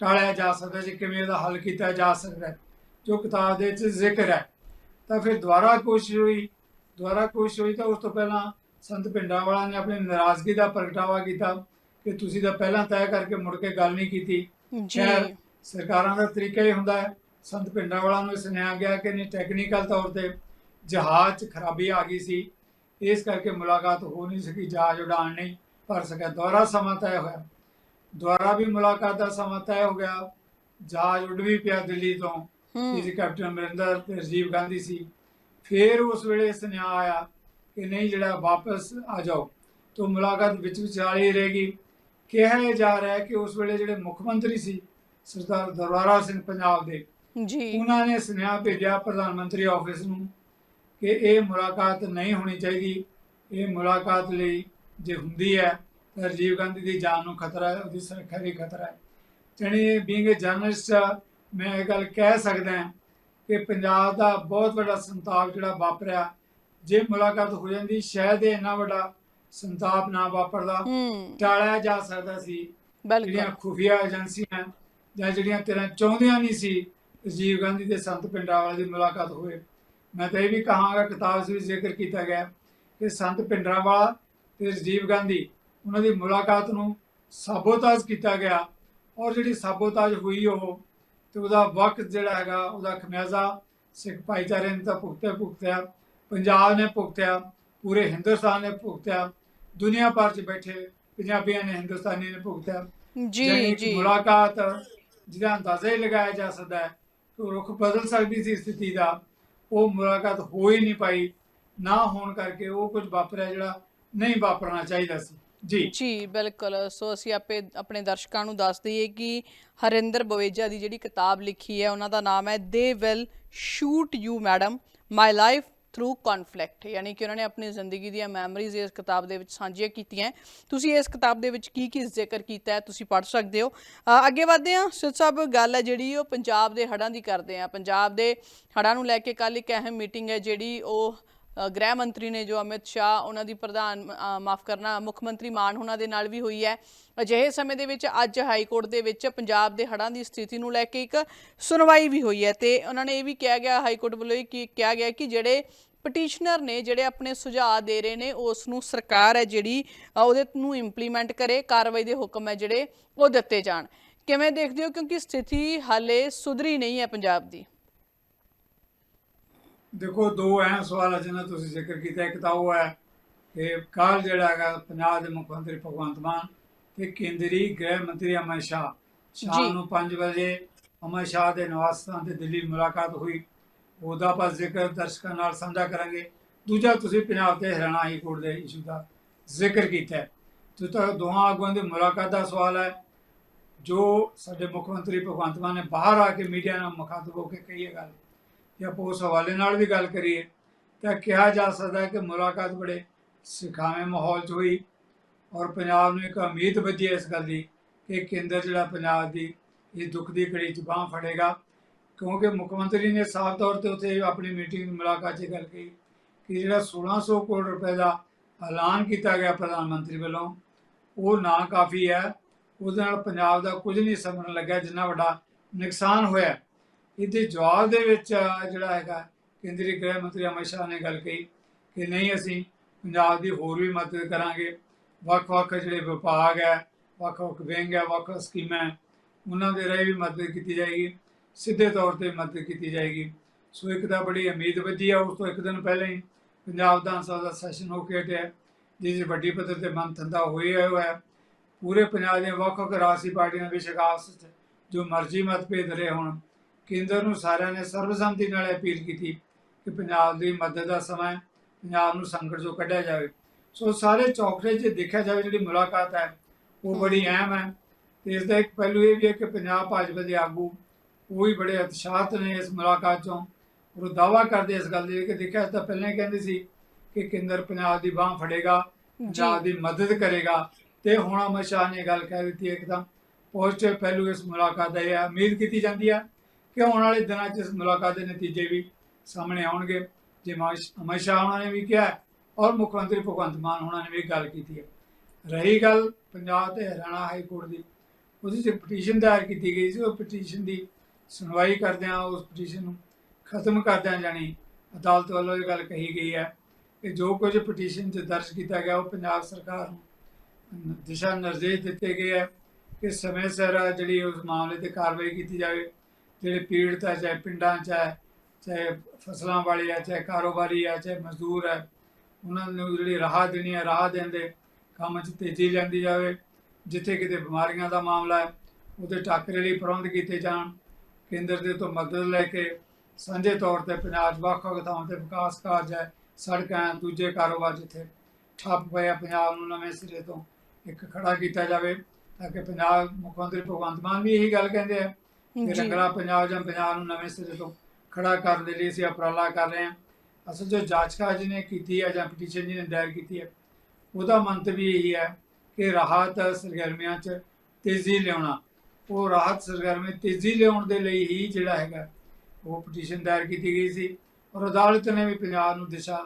S2: ਟਾਲਿਆ ਜਾ ਸਕਦਾ ਹੈ ਕਿਵੇਂ ਇਹਦਾ ਹੱਲ ਕੀਤਾ ਜਾ ਸਕਦਾ ਜੋ ਕਿਤਾਬ ਦੇ ਵਿੱਚ ਜ਼ਿਕਰ ਹੈ। ਤਾਂ ਫਿਰ ਦੁਬਾਰਾ ਕੋਸ਼ਿਸ਼ ਹੋਈ ਦੁਬਾਰਾ ਕੋਸ਼ਿਸ਼ ਹੋਈ ਤਾਂ ਉਸ ਤੋਂ ਪਹਿਲਾਂ ਸੰਤ ਪਿੰਡਾਂ ਵਾਲਾ ਨੇ ਆਪਣੀ ਨਾਰਾਜ਼ਗੀ ਦਾ ਪ੍ਰਗਟਾਵਾ ਕੀਤਾ ਕਿ ਤੁਸੀਂ ਤਾਂ ਪਹਿਲਾਂ ਤੈਅ ਕਰਕੇ ਮੁੜ ਕੇ ਗੱਲ ਨਹੀਂ ਕੀਤੀ।
S1: ਜੀ।
S2: ਸਰਕਾਰਾਂ ਦਾ ਤਰੀਕਾ ਹੀ ਹੁੰਦਾ ਹੈ। ਸੰਤ ਪਿੰਡਾਂ ਵਾਲਾ ਨੂੰ ਸੁਣਿਆ ਗਿਆ ਕਿ ਨਹੀਂ ਟੈਕਨੀਕਲ ਤੌਰ ਤੇ ਜਹਾਜ਼ 'ਚ ਖਰਾਬੀ ਆ ਗਈ ਸੀ। ਇਸ ਕਰਕੇ ਮੁਲਾਕਾਤ ਹੋ ਨਹੀਂ ਸਕੀ ਜਹਾਜ਼ ਉਡਾਣ ਨਹੀਂ ਭਰ ਸਕਿਆ। ਦੁਬਾਰਾ ਸਮਾਂ ਤੈਅ ਹੋਇਆ। ਦੁਬਾਰਾ ਵੀ ਮੁਲਾਕਾਤ ਦਾ ਸਮਾਂ ਤੈਅ ਹੋ ਗਿਆ। ਜਹਾਜ਼ ਉੱਡ ਵੀ ਪਿਆ ਦਿੱਲੀ ਤੋਂ। ਜਿਹਦੇ ਕੈਪਟਨ ਅਮਰਿੰਦਰ ਤੇ ਰਾਜੀਵ ਗਾਂਧੀ ਸੀ। ਫਿਰ ਉਸ ਵੇਲੇ ਸੁਨੇਹਾ ਆਇਆ ਕਿ ਨਹੀਂ ਜਿਹੜਾ ਵਾਪਸ ਆ ਜਾਓ ਤੋਂ ਮੁਲਾਕਾਤ ਵਿੱਚ ਵਿਚਾਲੀ ਰਹੇਗੀ ਕਿਹਾ ਜਾ ਰਿਹਾ ਹੈ ਕਿ ਉਸ ਵੇਲੇ ਜਿਹੜੇ ਮੁੱਖ ਮੰਤਰੀ ਸੀ ਸਰਦਾਰ ਦਰਬਾਰਾ ਸਿੰਘ ਪੰਜਾਬ ਦੇ
S1: ਜੀ।
S2: ਉਹਨਾਂ ਨੇ ਸੁਨੇਹਾ ਭੇਜਿਆ ਪ੍ਰਧਾਨ ਮੰਤਰੀ ਆਫਿਸ ਨੂੰ ਕਿ ਇਹ ਮੁਲਾਕਾਤ ਨਹੀਂ ਹੋਣੀ ਚਾਹੀਦੀ। ਇਹ ਮੁਲਾਕਾਤ ਲਈ ਜੇ ਹੁੰਦੀ ਹੈ ਤਾਂ ਰਾਜੀਵ ਗਾਂਧੀ ਦੀ ਜਾਨ ਨੂੰ ਖਤਰਾ ਹੈ ਉਹਦੀ ਸੁਰੱਖਿਆ ਲਈ ਖਤਰਾ ਹੈ। ਜਣੀ ਬੀਇੰਗ ਅ ਜਰਨਲਿਸਟ ਮੈਂ ਇਹ ਗੱਲ ਕਹਿ ਸਕਦਾ ਕਿ ਪੰਜਾਬ ਦਾ ਬਹੁਤ ਵੱਡਾ ਸੰਤਾਪ ਜਿਹੜਾ ਵਾਪਰਿਆ ਜੇ ਮੁਲਾਕਾਤ ਹੋ ਜਾਂਦੀ ਸ਼ਾਇਦ ਇਹ ਇੰਨਾ ਵੱਡਾ ਸੰਤਾਪ ਨਾ ਵਾਪਰਦਾ ਟਾਲਿਆ ਜਾ ਸਕਦਾ ਸੀ ਜਿਹੜੀਆਂ ਖੁਫੀਆ ਏਜੰਸੀਆਂ ਜਾਂ ਜਿਹੜੀਆਂ ਤੇਰਾ ਚਾਹੁੰਦੀਆਂ ਨਹੀਂ ਸੀ ਰਾਜੀਵ ਗਾਂਧੀ ਦੇ ਸੰਤ ਪਿੰਡਰਾਵਾਲਾ ਦੀ ਮੁਲਾਕਾਤ ਹੋਵੇ। ਮੈਂ ਤਾਂ ਇਹ ਵੀ ਕਹਾਂਗਾ ਕਿਤਾਬ ਵਿੱਚ ਜ਼ਿਕਰ ਕੀਤਾ ਗਿਆ ਕਿ ਸੰਤ ਪਿੰਡਰਾਵਾਲਾ ਤੇ ਰਾਜੀਵ ਗਾਂਧੀ ਉਹਨਾਂ ਦੀ ਮੁਲਾਕਾਤ ਨੂੰ ਸਾਬੋਤਾਜ ਕੀਤਾ ਗਿਆ ਔਰ ਜਿਹੜੀ ਸਾਬੋਤਾਜ ਹੋਈ ਉਹ ਤੇ ਉਹਦਾ ਵਕਤ ਜਿਹੜਾ ਹੈਗਾ ਉਹਦਾ ਖਮਿਆਜ਼ਾ ਸਿੱਖ ਭਾਈਚਾਰੇ ਨੇ ਤਾਂ ਭੁਗਤਿਆ ਭੁਗਤਿਆ। ਪੰਜਾਬ ਨੇ ਭੁਗਤਿਆ ਪੂਰੇ ਹਿੰਦੁਸਤਾਨ ਨੇ ਭੁਗਤਿਆ। ਦੁਨੀਆ ਭਰ 'ਚ ਬੈਠੇ ਪੰਜਾਬੀਆਂ ਨੇ ਹਿੰਦੁਸਤਾਨੀ ਨੇ ਭੁਗਤਿਆ।
S1: ਜੀ ਜੀ।
S2: ਮੁਲਾਕਾਤ ਜਿਹਦਾ ਅੰਦਾਜ਼ਾ ਹੀ ਲਗਾਇਆ ਜਾ ਸਕਦਾ ਹੈ ਕਿ ਰੁਖ ਬਦਲ ਸਕਦੀ ਸੀ ਸਥਿਤੀ ਦਾ। ਉਹ ਮੁਲਾਕਾਤ ਹੋ ਹੀ ਨਹੀਂ ਪਾਈ। ਨਾ ਹੋਣ ਕਰਕੇ ਉਹ ਕੁਝ ਵਾਪਰਿਆ ਜਿਹੜਾ ਨਹੀਂ ਵਾਪਰਨਾ ਚਾਹੀਦਾ ਸੀ। ਜੀ।
S1: ਜੀ, ਬਿਲਕੁਲ। ਸੋ ਅਸੀਂ ਆਪੇ ਆਪਣੇ ਦਰਸ਼ਕਾਂ ਨੂੰ ਦੱਸ ਦਈਏ ਕਿ ਹਰਿੰਦਰ ਬਵੇਜਾ ਦੀ ਜਿਹੜੀ ਕਿਤਾਬ ਲਿਖੀ ਹੈ, ਉਹਨਾਂ ਦਾ ਨਾਮ ਹੈ they will shoot you madam my life through conflict ਯਾਨੀ ਕਿ ਉਹਨਾਂ ਨੇ ਆਪਣੀ ਜ਼ਿੰਦਗੀ ਦੀਆਂ ਮੈਮਰੀਜ਼ ਇਸ ਕਿਤਾਬ ਦੇ ਵਿੱਚ ਸਾਂਝੀਆਂ ਕੀਤੀਆਂ। ਤੁਸੀਂ ਇਸ ਕਿਤਾਬ ਦੇ ਵਿੱਚ ਕੀ ਕੀ ਜ਼ਿਕਰ ਕੀਤਾ ਹੈ, ਤੁਸੀਂ ਪੜ੍ਹ ਸਕਦੇ ਹੋ। ਅੱਗੇ ਵਧਦੇ ਹਾਂ। ਸਿਰ ਸਾਹਿਬ, ਗੱਲ ਹੈ ਜਿਹੜੀ ਉਹ ਪੰਜਾਬ ਦੇ ਹੜ੍ਹਾਂ ਦੀ ਕਰਦੇ ਆ ਪੰਜਾਬ ਦੇ ਹੜ੍ਹਾਂ ਨੂੰ ਲੈ ਕੇ ਕੱਲ ਇੱਕ ਅਹਿਮ ਮੀਟਿੰਗ ਹੈ ਜਿਹੜੀ ਉਹ ਗ੍ਰਹਿ ਮੰਤਰੀ ਨੇ ਜੋ ਅਮਿਤ ਸ਼ਾਹ, ਉਹਨਾਂ ਦੀ ਪ੍ਰਧਾਨ ਮਾਫ ਕਰਨਾ, ਮੁੱਖ ਮੰਤਰੀ ਮਾਨ ਉਹਨਾਂ ਦੇ ਨਾਲ ਵੀ ਹੋਈ ਹੈ। ਅਜਿਹੇ ਸਮੇਂ ਦੇ ਵਿੱਚ ਅੱਜ ਹਾਈ ਕੋਰਟ ਦੇ ਵਿੱਚ ਪੰਜਾਬ ਦੇ ਹੜ੍ਹਾਂ ਦੀ ਸਥਿਤੀ ਨੂੰ ਲੈ ਕੇ ਇੱਕ ਸੁਣਵਾਈ ਵੀ ਹੋਈ ਹੈ ਤੇ ਉਹਨਾਂ ਨੇ ਇਹ ਵੀ ਕਿਹਾ ਗਿਆ, ਹਾਈ ਕੋਰਟ ਵੱਲੋਂ ਇਹ ਕਿ, ਕਿਹਾ ਗਿਆ ਕਿ ਜਿਹੜੇ ਪਟੀਸ਼ਨਰ ਨੇ, ਜਿਹੜੇ ਆਪਣੇ ਸੁਝਾਅ ਦੇ ਰਹੇ ਨੇ, ਉਸ ਨੂੰ ਸਰਕਾਰ ਹੈ ਜਿਹੜੀ ਉਹਦੇ ਨੂੰ ਇੰਪਲੀਮੈਂਟ ਕਰੇ, ਕਾਰਵਾਈ ਦੇ ਹੁਕਮ ਹੈ ਜਿਹੜੇ ਉਹ ਦਿੱਤੇ ਜਾਣ। ਕਿਵੇਂ ਦੇਖਦੇ ਹੋ? ਕਿਉਂਕਿ ਸਥਿਤੀ ਹਾਲੇ ਸੁਧਰੀ ਨਹੀਂ ਹੈ ਪੰਜਾਬ ਦੀ।
S2: ਦੇਖੋ ਦੋ ਅਹਿਮ ਸਵਾਲ ਜਿਹਨਾਂ ਤੁਸੀਂ ਜ਼ਿਕਰ ਕੀਤਾ। ਇੱਕ ਤਾਂ ਉਹ ਹੈ ਕਿ ਕੱਲ ਜਿਹੜਾ ਹੈਗਾ ਪੰਜਾਬ ਦੇ ਮੁੱਖ ਮੰਤਰੀ ਭਗਵੰਤ ਮਾਨ ਤੇ ਕੇਂਦਰੀ ਗ੍ਰਹਿ ਮੰਤਰੀ ਅਮਿਤ ਸ਼ਾਹ। ਸ਼ਾਮ ਨੂੰ 5 ਵਜੇ ਅਮਿਤ ਸ਼ਾਹ ਦੇ ਨਿਵਾਸ ਸਥਾਨ ਤੇ ਦਿੱਲੀ ਮੁਲਾਕਾਤ ਹੋਈ। ਉਹਦਾ ਬਸ ਜ਼ਿਕਰ ਦਰਸ਼ਕਾਂ ਨਾਲ ਸਾਂਝਾ ਕਰਾਂਗੇ। ਦੂਜਾ ਤੁਸੀਂ ਪੰਜਾਬ ਤੇ ਹਰਿਆਣਾ ਹਾਈ ਕੋਰਟ ਦੇ ਇਸ਼ੂ ਦਾ ਜ਼ਿਕਰ ਕੀਤਾ ਹੈ। ਤੇ ਤਾਂ ਦੋਹਾਂ ਆਗੂਆਂ ਦੀ ਮੁਲਾਕਾਤ ਦਾ ਸਵਾਲ ਹੈ। ਜੋ ਸਾਡੇ ਮੁੱਖ ਮੰਤਰੀ ਭਗਵੰਤ ਮਾਨ ਨੇ ਬਾਹਰ ਆ ਕੇ ਮੀਡੀਆ ਨਾਲ ਮੁਖਾਤਬ ਹੋ ਕੇ ਕਹੀ ਇਹ ਗੱਲ। ਜੇ ਆਪਾਂ ਉਸ ਹਵਾਲੇ ਨਾਲ ਵੀ ਗੱਲ ਕਰੀਏ, ਤਾਂ ਕਿਹਾ ਜਾ ਸਕਦਾ ਹੈ ਕਿ ਮੁਲਾਕਾਤ ਬੜੇ ਸਿਖਾਵੇਂ ਮਾਹੌਲ 'ਚ ਹੋਈ ਔਰ ਪੰਜਾਬ ਨੂੰ ਇੱਕ ਉਮੀਦ ਵੱਜੀ ਇਸ ਗੱਲ ਦੀ ਕਿ ਕੇਂਦਰ ਜਿਹੜਾ ਪੰਜਾਬ ਦੀ, ਇਹ ਦੁੱਖ ਦੀ ਘੜੀ 'ਚ ਬਾਂਹ ਫੜੇਗਾ। ਕਿਉਂਕਿ ਮੁੱਖ ਮੰਤਰੀ ਨੇ ਸਾਫ਼ ਤੌਰ ਤੇ ਉੱਥੇ ਆਪਣੀ ਮੀਟਿੰਗ ਮੁਲਾਕਾਤ 'ਚ ਇਹ ਗੱਲ ਕਹੀ ਕਿ ਜਿਹੜਾ 1600 ਕਰੋੜ ਰੁਪਏ ਦਾ ਐਲਾਨ ਕੀਤਾ ਗਿਆ ਪ੍ਰਧਾਨ ਮੰਤਰੀ ਵੱਲੋਂ, ਉਹ ਨਾ ਕਾਫੀ ਹੈ। ਉਹਦੇ ਨਾਲ ਪੰਜਾਬ ਦਾ ਕੁਝ ਨਹੀਂ ਸਮਝਣ ਲੱਗਿਆ, ਜਿੰਨਾ ਵੱਡਾ ਨੁਕਸਾਨ ਹੋਇਆ। ਇਹਦੇ ਜਵਾਬ ਦੇ ਵਿੱਚ ਜਿਹੜਾ ਹੈਗਾ ਕੇਂਦਰੀ ਗ੍ਰਹਿ ਮੰਤਰੀ ਅਮਿਤ ਸ਼ਾਹ ਨੇ ਗੱਲ ਕਹੀ ਕਿ ਨਹੀਂ ਅਸੀਂ ਪੰਜਾਬ ਦੀ ਹੋਰ ਵੀ ਮਦਦ ਕਰਾਂਗੇ। ਵੱਖ-ਵੱਖ ਜਿਹੜੇ ਵਿਭਾਗ ਹੈ ਵੱਖ-ਵੱਖ ਵਿੰਗ ਹੈ ਵੱਖ ਸਕੀਮਾਂ ਹੈ, ਉਹਨਾਂ ਦੇ ਰਾਹੀਂ ਵੀ ਮਦਦ ਕੀਤੀ ਜਾਏਗੀ ਸਿੱਧੇ ਤੌਰ ਤੇ ਮਦਦ ਕੀਤੀ ਜਾਏਗੀ। ਸੋ ਇੱਕ ਤਾਂ ਬੜੀ ਉਮੀਦ ਵੱਜੀ ਹੈ ਉਸ ਤੋਂ ਇੱਕ ਦਿਨ ਪਹਿਲਾਂ ਹੀ ਪੰਜਾਬ ਵਿਧਾਨ ਸਭਾ ਦਾ ਸੈਸ਼ਨ ਹੋ ਕੇ ਹਟਿਆ। ਜਿਸ 'ਚ ਵੱਡੀ ਪੱਧਰ ਤੇ ਮਨ ਧੰਦਾ ਹੋਇਆ ਹੋਇਆ ਹੈ ਪੂਰੇ ਪੰਜਾਬ ਦੀਆਂ ਵੱਖ-ਵੱਖ ਰਾਜਸੀ ਪਾਰਟੀਆਂ ਵਿੱਚ ਆਪਸ ਜੋ ਮਰਜ਼ੀ ਮਤਭੇਦ ਰਹੇ ਹੋਣ ਕੇਂਦਰ ਨੂੰ ਸਾਰਿਆਂ ਨੇ ਸਰਬਸੰਮਤੀ ਨਾਲ ਅਪੀਲ ਕੀਤੀ ਕਿ ਪੰਜਾਬ ਦੀ ਮਦਦ ਦਾ ਸਮਾਂ ਹੈ, ਪੰਜਾਬ ਨੂੰ ਸੰਕਟ ਚੋਂ ਕੱਢਿਆ ਜਾਵੇ। ਸੋ ਸਾਰੇ ਚੌਕੜੇ 'ਚ ਦੇਖਿਆ ਜਾਵੇ ਜਿਹੜੀ ਮੁਲਾਕਾਤ ਹੈ ਉਹ ਬੜੀ ਅਹਿਮ ਹੈ ਤੇ ਇਸ ਦਾ ਇੱਕ ਪਹਿਲੂ ਇਹ ਵੀ ਹੈ ਕਿ ਪੰਜਾਬ ਭਾਜਪਾ ਦੇ ਆਗੂ ਉਹ ਵੀ ਬੜੇ ਉਤਸ਼ਾਹਤ ਨੇ ਇਸ ਮੁਲਾਕਾਤ ਚੋਂ। ਔਰ ਉਹ ਦਾਵਾ ਕਰਦੇ ਇਸ ਗੱਲ ਦੀ ਕਿ ਦੇਖਿਆ ਤਾਂ ਪਹਿਲਾਂ ਹੀ ਕਹਿੰਦੇ ਸੀ ਕਿ ਕੇਂਦਰ ਪੰਜਾਬ ਦੀ ਬਾਹ ਫੜੇਗਾ ਪੰਜਾਬ ਦੀ ਮਦਦ ਕਰੇਗਾ ਤੇ ਹੁਣ ਅਮਿਤ ਸ਼ਾਹ ਨੇ ਗੱਲ ਕਹਿ ਦਿੱਤੀ ਹੈ ਇੱਕਦਮ। ਤਾਂ ਪੋਜ਼ਿਟਿਵ ਪਹਿਲੂ ਇਸ ਮੁਲਾਕਾਤ ਦਾ ਇਹ ਉਮੀਦ ਕੀਤੀ ਜਾਂਦੀ ਹੈ ਕਿ ਆਉਣ ਵਾਲੇ ਦਿਨਾਂ 'ਚ ਇਸ ਮੁਲਾਕਾਤ ਦੇ ਨਤੀਜੇ ਵੀ ਸਾਹਮਣੇ ਆਉਣਗੇ। ਜਿਵੇਂ ਅਮਿਤ ਸ਼ਾਹ ਉਹਨਾਂ ਨੇ ਵੀ ਕਿਹਾ ਔਰ ਮੁੱਖ ਮੰਤਰੀ ਭਗਵੰਤ ਮਾਨ ਉਹਨਾਂ ਨੇ ਵੀ ਗੱਲ ਕੀਤੀ ਹੈ। ਰਹੀ ਗੱਲ ਪੰਜਾਬ ਤੇ ਹਰਿਆਣਾ ਹਾਈ ਕੋਰਟ ਦੀ। ਉਹਦੀ ਜੇ ਪਟੀਸ਼ਨ ਦਾਇਰ ਕੀਤੀ ਗਈ ਸੀ। ਉਹ ਪਟੀਸ਼ਨ ਦੀ ਸੁਣਵਾਈ ਕਰਦਿਆਂ ਉਸ ਪਟੀਸ਼ਨ ਨੂੰ ਖਤਮ ਕਰਦਿਆਂ ਜਾਣੀ ਅਦਾਲਤ ਵੱਲੋਂ ਇਹ ਗੱਲ ਕਹੀ ਗਈ ਹੈ ਕਿ ਜੋ ਕੁਝ ਪਟੀਸ਼ਨ 'ਚ ਦਰਜ ਕੀਤਾ ਗਿਆ, ਉਹ ਪੰਜਾਬ ਸਰਕਾਰ ਨੂੰ ਦਿਸ਼ਾ ਨਿਰਦੇਸ਼ ਦਿੱਤੇ ਗਏ ਹੈ ਕਿ ਸਮੇਂ ਸਿਰ ਜਿਹੜੀ ਉਸ ਮਾਮਲੇ ਤੇ ਕਾਰਵਾਈ ਕੀਤੀ ਜਾਵੇ। ਜਿਹੜੇ ਪੀੜਤ ਹੈ ਚਾਹੇ ਪਿੰਡਾਂ 'ਚ ਹੈ ਚਾਹੇ ਫਸਲਾਂ ਵਾਲੇ ਹੈ ਚਾਹੇ ਕਾਰੋਬਾਰੀ ਹੈ ਚਾਹੇ ਮਜ਼ਦੂਰ ਹੈ ਉਹਨਾਂ ਨੂੰ ਜਿਹੜੀ ਰਾਹ ਦੇਣੀ ਹੈ ਰਾਹ ਦੇਣ ਦੇ ਕੰਮ 'ਚ ਤੇਜ਼ੀ ਲਿਆਂਦੀ ਜਾਵੇ, ਜਿੱਥੇ ਕਿਤੇ ਬਿਮਾਰੀਆਂ ਦਾ ਮਾਮਲਾ ਹੈ ਉਹਦੇ ਟਾਕਰੇ ਲਈ ਪ੍ਰਬੰਧ ਕੀਤੇ ਜਾਣ, ਕੇਂਦਰ ਦੇ ਤੋਂ ਮਦਦ ਲੈ ਕੇ ਸਾਂਝੇ ਤੌਰ ਤੇ ਪੰਜਾਬ 'ਚ ਵੱਖ-ਵੱਖ ਥਾਵਾਂ ਤੇ ਵਿਕਾਸ ਕਾਰਜ ਹੈ, ਸੜਕਾਂ, ਦੂਜੇ ਕਾਰੋਬਾਰ ਜਿੱਥੇ ਠੱਪ ਪਿਆ ਪੰਜਾਬ ਨੂੰ ਨਵੇਂ ਸਿਰੇ ਤੋਂ ਇੱਕ ਖੜਾ ਕੀਤਾ ਜਾਵੇ, ਤਾਂ ਕਿ ਪੰਜਾਬ ਮੁੱਖ ਮੰਤਰੀ ਭਗਵੰਤ ਮਾਨ ਵੀ ਇਹੀ ਗੱਲ ਕਹਿੰਦੇ ਆ ਕਿ ਰੰਗਲਾ ਪੰਜਾਬ ਜਾਂ ਪੰਜਾਬ ਨੂੰ ਨਵੇਂ ਸਿਰੇ ਤੋਂ ਖੜਾ ਕਰਨ ਦੇ ਲਈ ਅਸੀਂ ਉਪਰਾਲਾ ਕਰ ਰਹੇ ਹਾਂ। ਅਸਲ ਜੋ ਜਾਂਚਕਾਰ ਜੀ ਨੇ ਕੀਤੀ ਹੈ ਜਾਂ ਪਟੀਸ਼ਨ ਜੀ ਨੇ ਦਾਇਰ ਕੀਤੀ ਹੈ ਉਹਦਾ ਮੰਤਵ ਇਹੀ ਹੈ ਕਿ ਰਾਹਤ ਸਰਗਰਮੀਆਂ 'ਚ ਤੇਜ਼ੀ ਲਿਆਉਣਾ। ਉਹ ਰਾਹਤ ਸਰਗਰਮੀ ਤੇਜ਼ੀ ਲਿਆਉਣ ਦੇ ਲਈ ਹੀ ਜਿਹੜਾ ਹੈਗਾ ਉਹ ਪਟੀਸ਼ਨ ਦਾਇਰ ਕੀਤੀ ਗਈ ਸੀ ਔਰ ਅਦਾਲਤ ਨੇ ਵੀ ਪੰਜਾਬ ਨੂੰ ਦਿਸ਼ਾ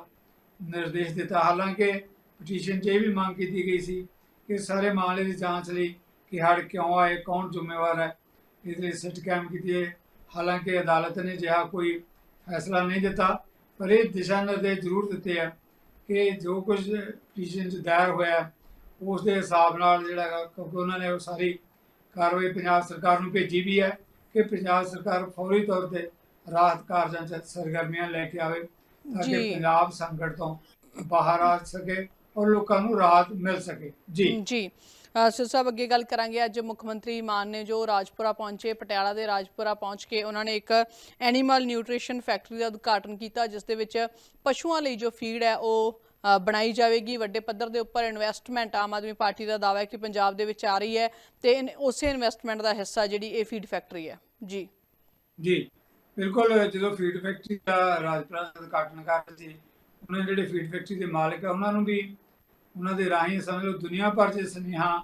S2: ਨਿਰਦੇਸ਼ ਦਿੱਤਾ। ਹਾਲਾਂਕਿ ਪਟੀਸ਼ਨ 'ਚ ਇਹ ਵੀ ਮੰਗ ਕੀਤੀ ਗਈ ਸੀ ਕਿ ਸਾਰੇ ਮਾਮਲੇ ਦੀ ਜਾਂਚ ਲਈ ਕਿ ਹੜ੍ਹ ਕਿਉਂ ਆਏ ਕੌਣ ਜ਼ਿੰਮੇਵਾਰ ਹੈ ਇਸ ਲਈ ਸਿੱਟ ਕਾਇਮ ਕੀਤੀ ਹੈ। ਹਾਲਾਂਕਿ ਅਦਾਲਤ ਨੇ ਜਿਹਾ ਕੋਈ ਫੈਸਲਾ ਨਹੀਂ ਦਿੱਤਾ ਪਰ ਇਹ ਦਿਸ਼ਾ ਨਿਰਦੇਸ਼ ਜ਼ਰੂਰ ਦਿੱਤੇ ਆ ਕਿ ਜੋ ਕੁਝ ਪਟੀਸ਼ਨ 'ਚ ਦਾਇਰ ਹੋਇਆ ਉਸ ਦੇ ਹਿਸਾਬ ਨਾਲ ਜਿਹੜਾ ਕਿਉਂਕਿ ਉਹਨਾਂ ਨੇ ਉਹ ਸਾਰੀ ਕਾਰਵਾਈ ਪੰਜਾਬ ਸਰਕਾਰ ਨੂੰ ਭੇਜੀ ਵੀ ਹੈ ਕਿ ਪੰਜਾਬ ਸਰਕਾਰ ਫੌਰੀ ਤੌਰ ਤੇ ਰਾਹਤ ਕਾਰਜਾਂ 'ਚ ਸਰਗਰਮੀਆਂ ਲੈ ਕੇ ਆਵੇ ਤਾਂ ਕਿ। ਪੰਜਾਬ ਸੰਕਟ ਤੋਂ ਬਾਹਰ ਆ ਸਕੇ ਔਰ ਲੋਕਾਂ ਨੂੰ ਰਾਹਤ ਮਿਲ ਸਕੇ। ਜੀ।
S1: ਸਿਰ ਸਾਹਿਬ, ਅੱਗੇ ਗੱਲ ਕਰਾਂਗੇ। ਅੱਜ ਮੁੱਖ ਮੰਤਰੀ ਮਾਨ ਨੇ ਜੋ ਰਾਜਪੁਰਾ ਪਹੁੰਚੇ, ਪਟਿਆਲਾ ਦੇ ਰਾਜਪੁਰਾ ਪਹੁੰਚ ਕੇ ਉਹਨਾਂ ਨੇ ਇੱਕ ਐਨੀਮਲ ਨਿਊਟ੍ਰੀਸ਼ਨ ਫੈਕਟਰੀ ਦਾ ਉਦਘਾਟਨ ਕੀਤਾ, ਜਿਸ ਦੇ ਵਿੱਚ ਪਸ਼ੂਆਂ ਲਈ ਜੋ ਫੀਡ ਹੈ ਉਹ ਬਣਾਈ ਜਾਵੇਗੀ। ਵੱਡੇ ਪੱਧਰ ਦੇ ਉੱਪਰ ਇਨਵੈਸਟਮੈਂਟ ਆਮ ਆਦਮੀ ਪਾਰਟੀ ਦਾ ਦਾਅਵਾ ਹੈ ਕਿ ਪੰਜਾਬ ਦੇ ਵਿੱਚ ਆ ਰਹੀ ਹੈ ਤੇ ਉਸੇ ਇਨਵੈਸਟਮੈਂਟ ਦਾ ਹਿੱਸਾ ਜਿਹੜੀ ਇਹ ਫੀਡ ਫੈਕਟਰੀ ਹੈ। ਜੀ।
S2: ਜੀ, ਬਿਲਕੁਲ ਜਦੋਂ ਫੀਡ ਫੈਕਟਰੀ ਦਾ ਰਾਜਪੁਰਾ ਦਾ ਉਦਘਾਟਨ ਕਰ ਰਹੇ ਸੀ, ਉਹਨਾਂ ਜਿਹੜੇ ਫੀਡ ਫੈਕਟਰੀ ਦੇ ਮਾਲਕ ਆ, ਉਹਨਾਂ ਨੂੰ ਵੀ ਉਹਨਾਂ ਦੇ ਰਾਹੀਂ ਸਮਝ ਲਓ ਦੁਨੀਆ ਭਰ 'ਚ ਸੁਨੇਹਾ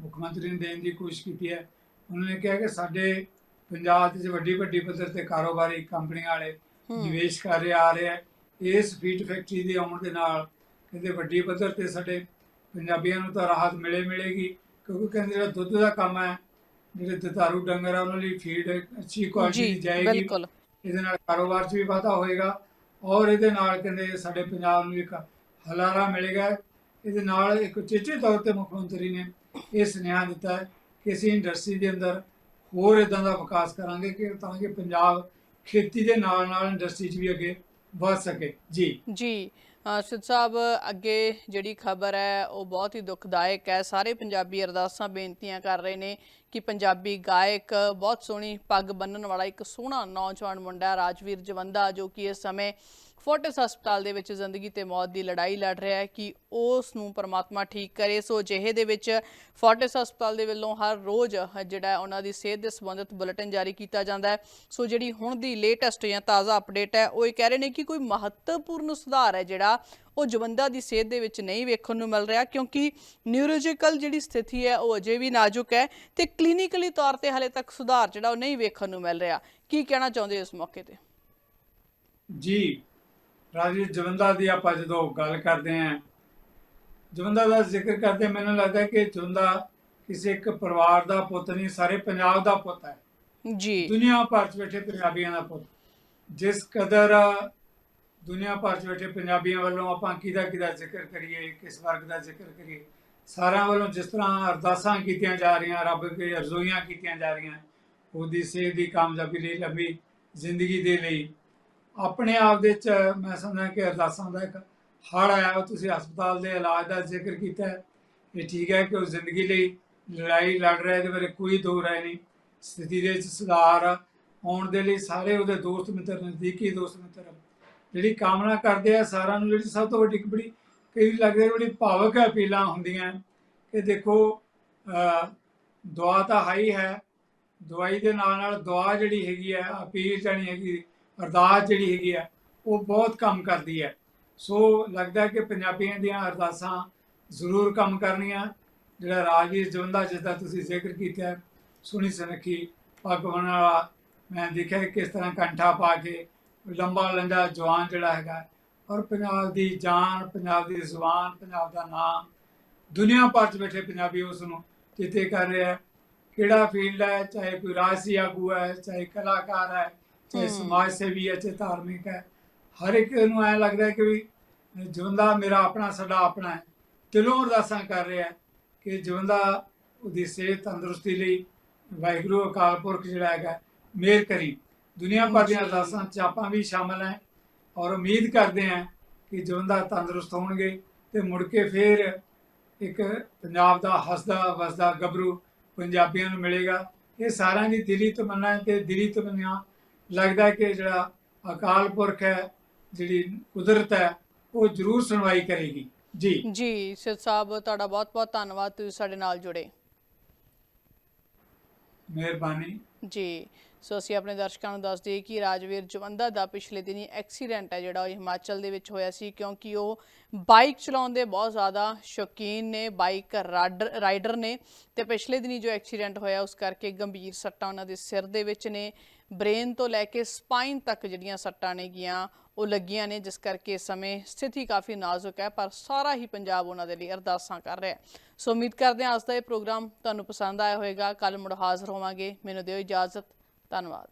S2: ਮੁੱਖ ਮੰਤਰੀ ਨੇ ਦੇਣ ਦੀ ਕੋਸ਼ਿਸ਼ ਕੀਤੀ ਹੈ। ਉਹਨਾਂ ਨੇ ਕਿਹਾ ਕਿ ਸਾਡੇ ਪੰਜਾਬ 'ਚ ਵੱਡੀ ਵੱਡੀ ਪੱਧਰ ਤੇ ਕਾਰੋਬਾਰੀ ਕੰਪਨੀਆਂ ਵਾਲੇ
S1: ਹੂੰ।
S2: ਨਿਵੇਸ਼ ਕਰ ਰਹੇ ਆ ਰਹੇ ਆ ਇਸ ਫੀਡ ਫੈਕਟਰੀ ਦੇ ਆਉਣ ਦੇ ਨਾਲ ਕਹਿੰਦੇ ਵੱਡੀ ਪੱਧਰ ਤੇ ਸਾਡੇ ਪੰਜਾਬੀਆਂ ਨੂੰ ਤਾਂ ਰਾਹਤ ਮਿਲੇ ਮਿਲੇਗੀ ਕਿਉਂਕਿ ਕਹਿੰਦੇ ਜਿਹੜਾ ਦੁੱਧ ਦਾ ਕੰਮ ਹੈ ਜਿਹੜੇ ਦੁਧਾਰੂ ਡੰਗਰ ਆ ਉਹਨਾਂ ਲਈ ਫੀਡ ਅੱਛੀ ਕੁਆਲਿਟੀ ਦੀ ਜਾਏਗੀ।
S1: ਬਿਲਕੁਲ।
S2: ਇਹਦੇ ਨਾਲ ਕਾਰੋਬਾਰ 'ਚ ਵੀ ਵਾਧਾ ਹੋਏਗਾ ਔਰ ਇਹਦੇ ਨਾਲ ਕਹਿੰਦੇ ਸਾਡੇ ਪੰਜਾਬ ਨੂੰ ਇੱਕ ਹਲਾਰਾ ਮਿਲੇਗਾ। ਇਹਦੇ ਨਾਲ ਇੱਕ ਚੇਚੇ ਤੌਰ ਤੇ ਮੁੱਖ ਮੰਤਰੀ ਨੇ ਇਹ ਸੁਨੇਹਾ ਦਿੱਤਾ ਹੈ ਕਿ ਅਸੀਂ ਇੰਡਸਟਰੀ ਦੇ ਅੰਦਰ ਹੋਰ ਇਦਾਂ ਦਾ ਵਿਕਾਸ ਕਰਾਂਗੇ ਕਿ ਤਾਂ ਕਿ ਪੰਜਾਬ ਖੇਤੀ ਦੇ ਨਾਲ ਨਾਲ ਇੰਡਸਟਰੀ 'ਚ ਵੀ ਅੱਗੇ ਵਧ ਸਕੇ। ਜੀ।
S1: ਜੀ। ਅ, ਸਿੱਧ ਸਾਹਿਬ ਅੱਗੇ ਜਿਹੜੀ ਖਬਰ ਹੈ ਉਹ ਬਹੁਤ ਹੀ ਦੁਖਦਾਇਕ ਹੈ। ਸਾਰੇ ਪੰਜਾਬੀ ਅਰਦਾਸਾਂ ਬੇਨਤੀਆਂ ਕਰ ਰਹੇ ਨੇ ਕਿ ਪੰਜਾਬੀ ਗਾਇਕ ਬਹੁਤ ਸੋਹਣੀ ਪੱਗ ਬੰਨਣ ਵਾਲਾ ਇੱਕ ਸੋਹਣਾ ਨੌਜਵਾਨ ਮੁੰਡਾ ਰਾਜਵੀਰ ਜਵੰਦਾ ਜੋ ਕਿ ਇਸ ਸਮੇਂ ਫੋਰਟਿਸ ਹਸਪਤਾਲ ਦੇ ਵਿੱਚ ਜ਼ਿੰਦਗੀ ਤੇ ਮੌਤ ਦੀ ਲੜਾਈ ਲੜ ਰਿਹਾ ਹੈ ਕਿ ਉਸ ਨੂੰ ਪਰਮਾਤਮਾ ਠੀਕ ਕਰੇ। ਸੋ ਜਿਹੇ ਦੇ ਵਿੱਚ ਫੋਰਟਿਸ ਹਸਪਤਾਲ ਦੇ ਵੱਲੋਂ ਹਰ ਰੋਜ਼ ਜਿਹੜਾ ਉਹਨਾਂ ਦੀ ਸਿਹਤ ਦੇ ਸੰਬੰਧਿਤ ਬੁਲੇਟਿਨ ਜਾਰੀ ਕੀਤਾ ਜਾਂਦਾ ਹੈ। ਸੋ ਜਿਹੜੀ ਹੁਣ ਦੀ ਲੇਟੈਸਟ ਜਾਂ ਤਾਜ਼ਾ ਅਪਡੇਟ ਹੈ, ਉਹ ਇਹ ਕਹਿ ਰਹੇ ਨੇ ਕਿ ਕੋਈ ਮਹੱਤਵਪੂਰਨ ਸੁਧਾਰ ਹੈ ਜਿਹੜਾ ਉਹ ਜਵੰਦਾ ਦੀ ਸਿਹਤ ਦੇ ਵਿੱਚ ਨਹੀਂ ਵੇਖਣ ਨੂੰ ਮਿਲ ਰਿਹਾ, ਕਿਉਂਕਿ ਨਿਊਰੋਲੋਜੀਕਲ ਜਿਹੜੀ ਸਥਿਤੀ ਹੈ ਉਹ ਅਜੇ ਵੀ ਨਾਜ਼ੁਕ ਹੈ ਤੇ ਕਲੀਨਿਕਲੀ ਤੌਰ ਤੇ ਹਲੇ ਤੱਕ ਸੁਧਾਰ ਜਿਹੜਾ ਉਹ ਨਹੀਂ ਵੇਖਣ ਨੂੰ ਮਿਲ ਰਿਹਾ। ਕੀ ਕਹਿਣਾ ਚਾਹੁੰਦੇ ਇਸ ਮੌਕੇ ਤੇ?
S2: ਜੀ ਰਾਜੀਵ ਜਵੰਦਾ ਦੀ ਆਪਾਂ ਜਦੋਂ ਗੱਲ ਕਰਦੇ ਹਾਂ ਜਵੰਦਾ ਦਾ ਜ਼ਿਕਰ ਕਰਦੇ ਮੈਨੂੰ ਲੱਗਦਾ ਕਿ ਜਵੰਦਾ ਕਿਸੇ ਇੱਕ ਪਰਿਵਾਰ ਦਾ ਪੁੱਤ ਨਹੀਂ ਸਾਰੇ ਪੰਜਾਬ ਦਾ ਪੁੱਤ ਹੈ।
S1: ਜੀ।
S2: ਦੁਨੀਆ ਭਰ 'ਚ ਬੈਠੇ ਪੰਜਾਬੀਆਂ ਦਾ ਪੁੱਤ। ਜਿਸ ਕਦਰ ਦੁਨੀਆ ਭਰ 'ਚ ਬੈਠੇ ਪੰਜਾਬੀਆਂ ਵੱਲੋਂ ਆਪਾਂ ਕਿਹਦਾ ਕਿਹਦਾ ਜ਼ਿਕਰ ਕਰੀਏ ਕਿਸ ਵਰਗ ਦਾ ਜ਼ਿਕਰ ਕਰੀਏ ਸਾਰਿਆਂ ਵੱਲੋਂ ਜਿਸ ਤਰ੍ਹਾਂ ਅਰਦਾਸਾਂ ਕੀਤੀਆਂ ਜਾ ਰਹੀਆਂ ਰੱਬ ਅੱਗੇ ਅਰਜ਼ੋਈਆਂ ਕੀਤੀਆਂ ਜਾ ਰਹੀਆਂ ਉਹਦੀ ਸਿਹਤ ਦੀ ਕਾਮਯਾਬੀ ਲਈ ਲੰਬੀ ਜ਼ਿੰਦਗੀ ਦੇ ਲਈ ਆਪਣੇ ਆਪ ਦੇ ਚ ਮੈਂ ਸਮਝਦਾ ਕਿ ਅਰਦਾਸਾਂ ਦਾ ਇੱਕ ਹੜ ਆਇਆ ਤੁਸੀਂ ਹਸਪਤਾਲ ਦੇ ਇਲਾਜ ਦਾ ਜ਼ਿਕਰ ਕੀਤਾ ਇਹ ਠੀਕ ਹੈ ਕਿ ਉਹ ਜ਼ਿੰਦਗੀ ਲਈ ਲੜਾਈ ਲੜ ਰਿਹਾ, ਇਹਦੇ ਬਾਰੇ ਕੋਈ ਦੋ ਰਾਏ ਨਹੀਂ। ਸਥਿਤੀ ਦੇ ਵਿੱਚ ਸੁਧਾਰ ਆਉਣ ਦੇ ਲਈ ਸਾਰੇ ਉਹਦੇ ਦੋਸਤ ਮਿੱਤਰ, ਨਜ਼ਦੀਕੀ ਦੋਸਤ ਮਿੱਤਰ, ਜਿਹੜੀ ਕਾਮਨਾ ਕਰਦੇ ਆ, ਸਾਰਿਆਂ ਨੂੰ ਜਿਹੜੀ ਸਭ ਤੋਂ ਵੱਡੀ ਇੱਕ ਬੜੀ ਕਈ ਲੱਗਦਾ ਬੜੀ ਭਾਵਕ ਅਪੀਲਾਂ ਹੁੰਦੀਆਂ ਕਿ ਦੇਖੋ ਦੁਆ ਤਾਂ ਹਾਈ ਹੈ ਦਵਾਈ ਦੇ ਨਾਲ ਨਾਲ ਦੁਆ ਜਿਹੜੀ ਹੈਗੀ ਹੈ, ਅਪੀਲ ਜਾਣੀ ਹੈਗੀ। ਅਰਦਾਸ ਜਿਹੜੀ ਹੈਗੀ ਹੈ ਉਹ ਬਹੁਤ ਕੰਮ ਕਰਦੀ ਹੈ ਸੋ ਲੱਗਦਾ ਕਿ ਪੰਜਾਬੀਆਂ ਦੀਆਂ ਅਰਦਾਸਾਂ ਜ਼ਰੂਰ ਕੰਮ ਕਰਨੀਆਂ। ਜਿਹੜਾ ਰਾਜਵੀਰ ਜਵੰਦਾ, ਜਿਸਦਾ ਤੁਸੀਂ ਜ਼ਿਕਰ ਕੀਤਾ, ਸੁਣੀ ਸੁਨੱਖੀ, ਭਗਵਾਨ ਵਾਲਾ, ਮੈਂ ਦੇਖਿਆ ਕਿ ਕਿਸ ਤਰ੍ਹਾਂ ਕੰਠਾ ਪਾ ਕੇ ਲੰਬਾ ਲੰਡਾ ਜਵਾਨ ਜਿਹੜਾ ਹੈਗਾ, ਔਰ ਪੰਜਾਬ ਦੀ ਜਾਨ, ਪੰਜਾਬ ਦੀ ਜ਼ੁਬਾਨ, ਪੰਜਾਬ ਦਾ ਨਾਮ, ਦੁਨੀਆ ਭਰ 'ਚ ਬੈਠੇ ਪੰਜਾਬੀ ਉਸ ਨੂੰ ਚੇਤੇ ਕਰ ਰਿਹਾ ਕਿਹੜਾ ਫੀਲਡ ਹੈ, ਚਾਹੇ ਕੋਈ ਰਾਜਸੀ ਆਗੂ ਹੈ, ਚਾਹੇ ਕਲਾਕਾਰ ਹੈ ਚਾਹੇ। ਸਮਾਜ ਸੇਵੀ ਹੈ ਚਾਹੇ ਧਾਰਮਿਕ ਹੈ ਹਰ ਇੱਕ ਨੂੰ ਐ ਲੱਗਦਾ ਕਿ ਵੀ ਜਿਉਂਦਾ ਮੇਰਾ ਆਪਣਾ ਸਾਡਾ ਆਪਣਾ ਹੈ ਦਿਲੋਂ ਅਰਦਾਸਾਂ ਕਰ ਰਿਹਾ ਕਿ ਜਿਉਂਦਾ ਉਹਦੀ ਸਿਹਤ ਤੰਦਰੁਸਤੀ ਲਈ ਵਾਹਿਗੁਰੂ ਅਕਾਲ ਪੁਰਖ ਜਿਹੜਾ ਹੈਗਾ ਮਿਹਰ ਕਰੀ ਦੁਨੀਆ ਭਰ ਦੀਆਂ। ਅਰਦਾਸਾਂ 'ਚ ਆਪਾਂ ਵੀ ਸ਼ਾਮਲ ਹੈ ਔਰ ਉਮੀਦ ਕਰਦੇ ਹਾਂ ਕਿ ਜਿਉਂਦਾ ਤੰਦਰੁਸਤ ਹੋਣਗੇ ਤੇ ਮੁੜ ਕੇ ਫੇਰ ਇੱਕ ਪੰਜਾਬ ਦਾ ਹੱਸਦਾ ਵਸਦਾ ਗੱਭਰੂ ਪੰਜਾਬੀਆਂ ਨੂੰ ਮਿਲੇਗਾ ਇਹ ਸਾਰਿਆਂ ਦੀ ਦਿਲੀ ਤਮੰਨਾ ਹੈ ਤੇ ਦਿਲੀ ਤਮੰਨਾ ਲੱਗਦਾ ਕਿ ਜਿਹੜਾ ਅਕਾਲ ਪੁਰਖ ਹੈ ਜਿਹੜੀ ਕੁਦਰਤ ਹੈ ਉਹ ਜ਼ਰੂਰ ਸੁਣਵਾਈ ਕਰੇਗੀ। ਜੀ।
S1: ਜੀ ਸਿੱਧ ਸਾਹਿਬ ਤੁਹਾਡਾ ਬਹੁਤ ਬਹੁਤ ਧੰਨਵਾਦ ਤੁਸੀਂ ਸਾਡੇ ਨਾਲ ਜੁੜੇ।
S2: ਮਿਹਰਬਾਨੀ।
S1: ਜੀ ਸੋ ਅਸੀਂ ਆਪਣੇ ਦਰਸ਼ਕਾਂ ਨੂੰ ਦੱਸ ਦਈਏ ਕਿ ਰਾਜਵੀਰ ਜਵੰਦਾ ਦਾ ਪਿਛਲੇ ਦਿਨੀ ਐਕਸੀਡੈਂਟ ਹੈ ਜਿਹੜਾ ਉਹ ਹਿਮਾਚਲ ਦੇ ਵਿੱਚ ਹੋਇਆ ਸੀ ਕਿਉਂਕਿ ਉਹ ਬਾਈਕ ਚਲਾਉਣ ਦੇ ਬਹੁਤ ਜ਼ਿਆਦਾ ਸ਼ੌਕੀਨ ਨੇ ਬਾਈਕ ਰਾਈਡਰ ਨੇ ਤੇ ਪਿਛਲੇ ਦਿਨੀ ਜੋ ਐਕਸੀਡੈਂਟ ਹੋਇਆ ਉਸ ਕਰਕੇ ਗੰਭੀਰ ਸੱਟਾਂ ਉਹਨਾਂ ਦੇ ਸਿਰ ਦੇ ਵਿੱਚ ਨੇ। ਬ੍ਰੇਨ ਤੋਂ ਲੈ ਕੇ ਸਪਾਈਨ ਤੱਕ ਜਿਹੜੀਆਂ ਸੱਟਾਂ ਨੇ ਗੀਆਂ, ਉਹ ਲੱਗੀਆਂ ਨੇ, ਜਿਸ ਕਰਕੇ ਇਸ ਸਮੇਂ ਸਥਿਤੀ ਕਾਫੀ ਨਾਜ਼ੁਕ ਹੈ, ਪਰ ਸਾਰਾ ਹੀ ਪੰਜਾਬ ਉਹਨਾਂ ਦੇ ਲਈ ਅਰਦਾਸਾਂ ਕਰ ਰਿਹਾ ਹੈ। ਸੋ ਉਮੀਦ ਕਰਦੇ ਹਾਂ ਅੱਜ ਦਾ ਇਹ ਪ੍ਰੋਗਰਾਮ ਤੁਹਾਨੂੰ ਪਸੰਦ ਆਇਆ ਹੋਵੇਗਾ। ਕੱਲ ਮੁੜ ਹਾਜ਼ਰ ਹੋਵਾਂਗੇ। ਮੈਨੂੰ ਦਿਓ ਇਜਾਜ਼ਤ। ਧੰਨਵਾਦ।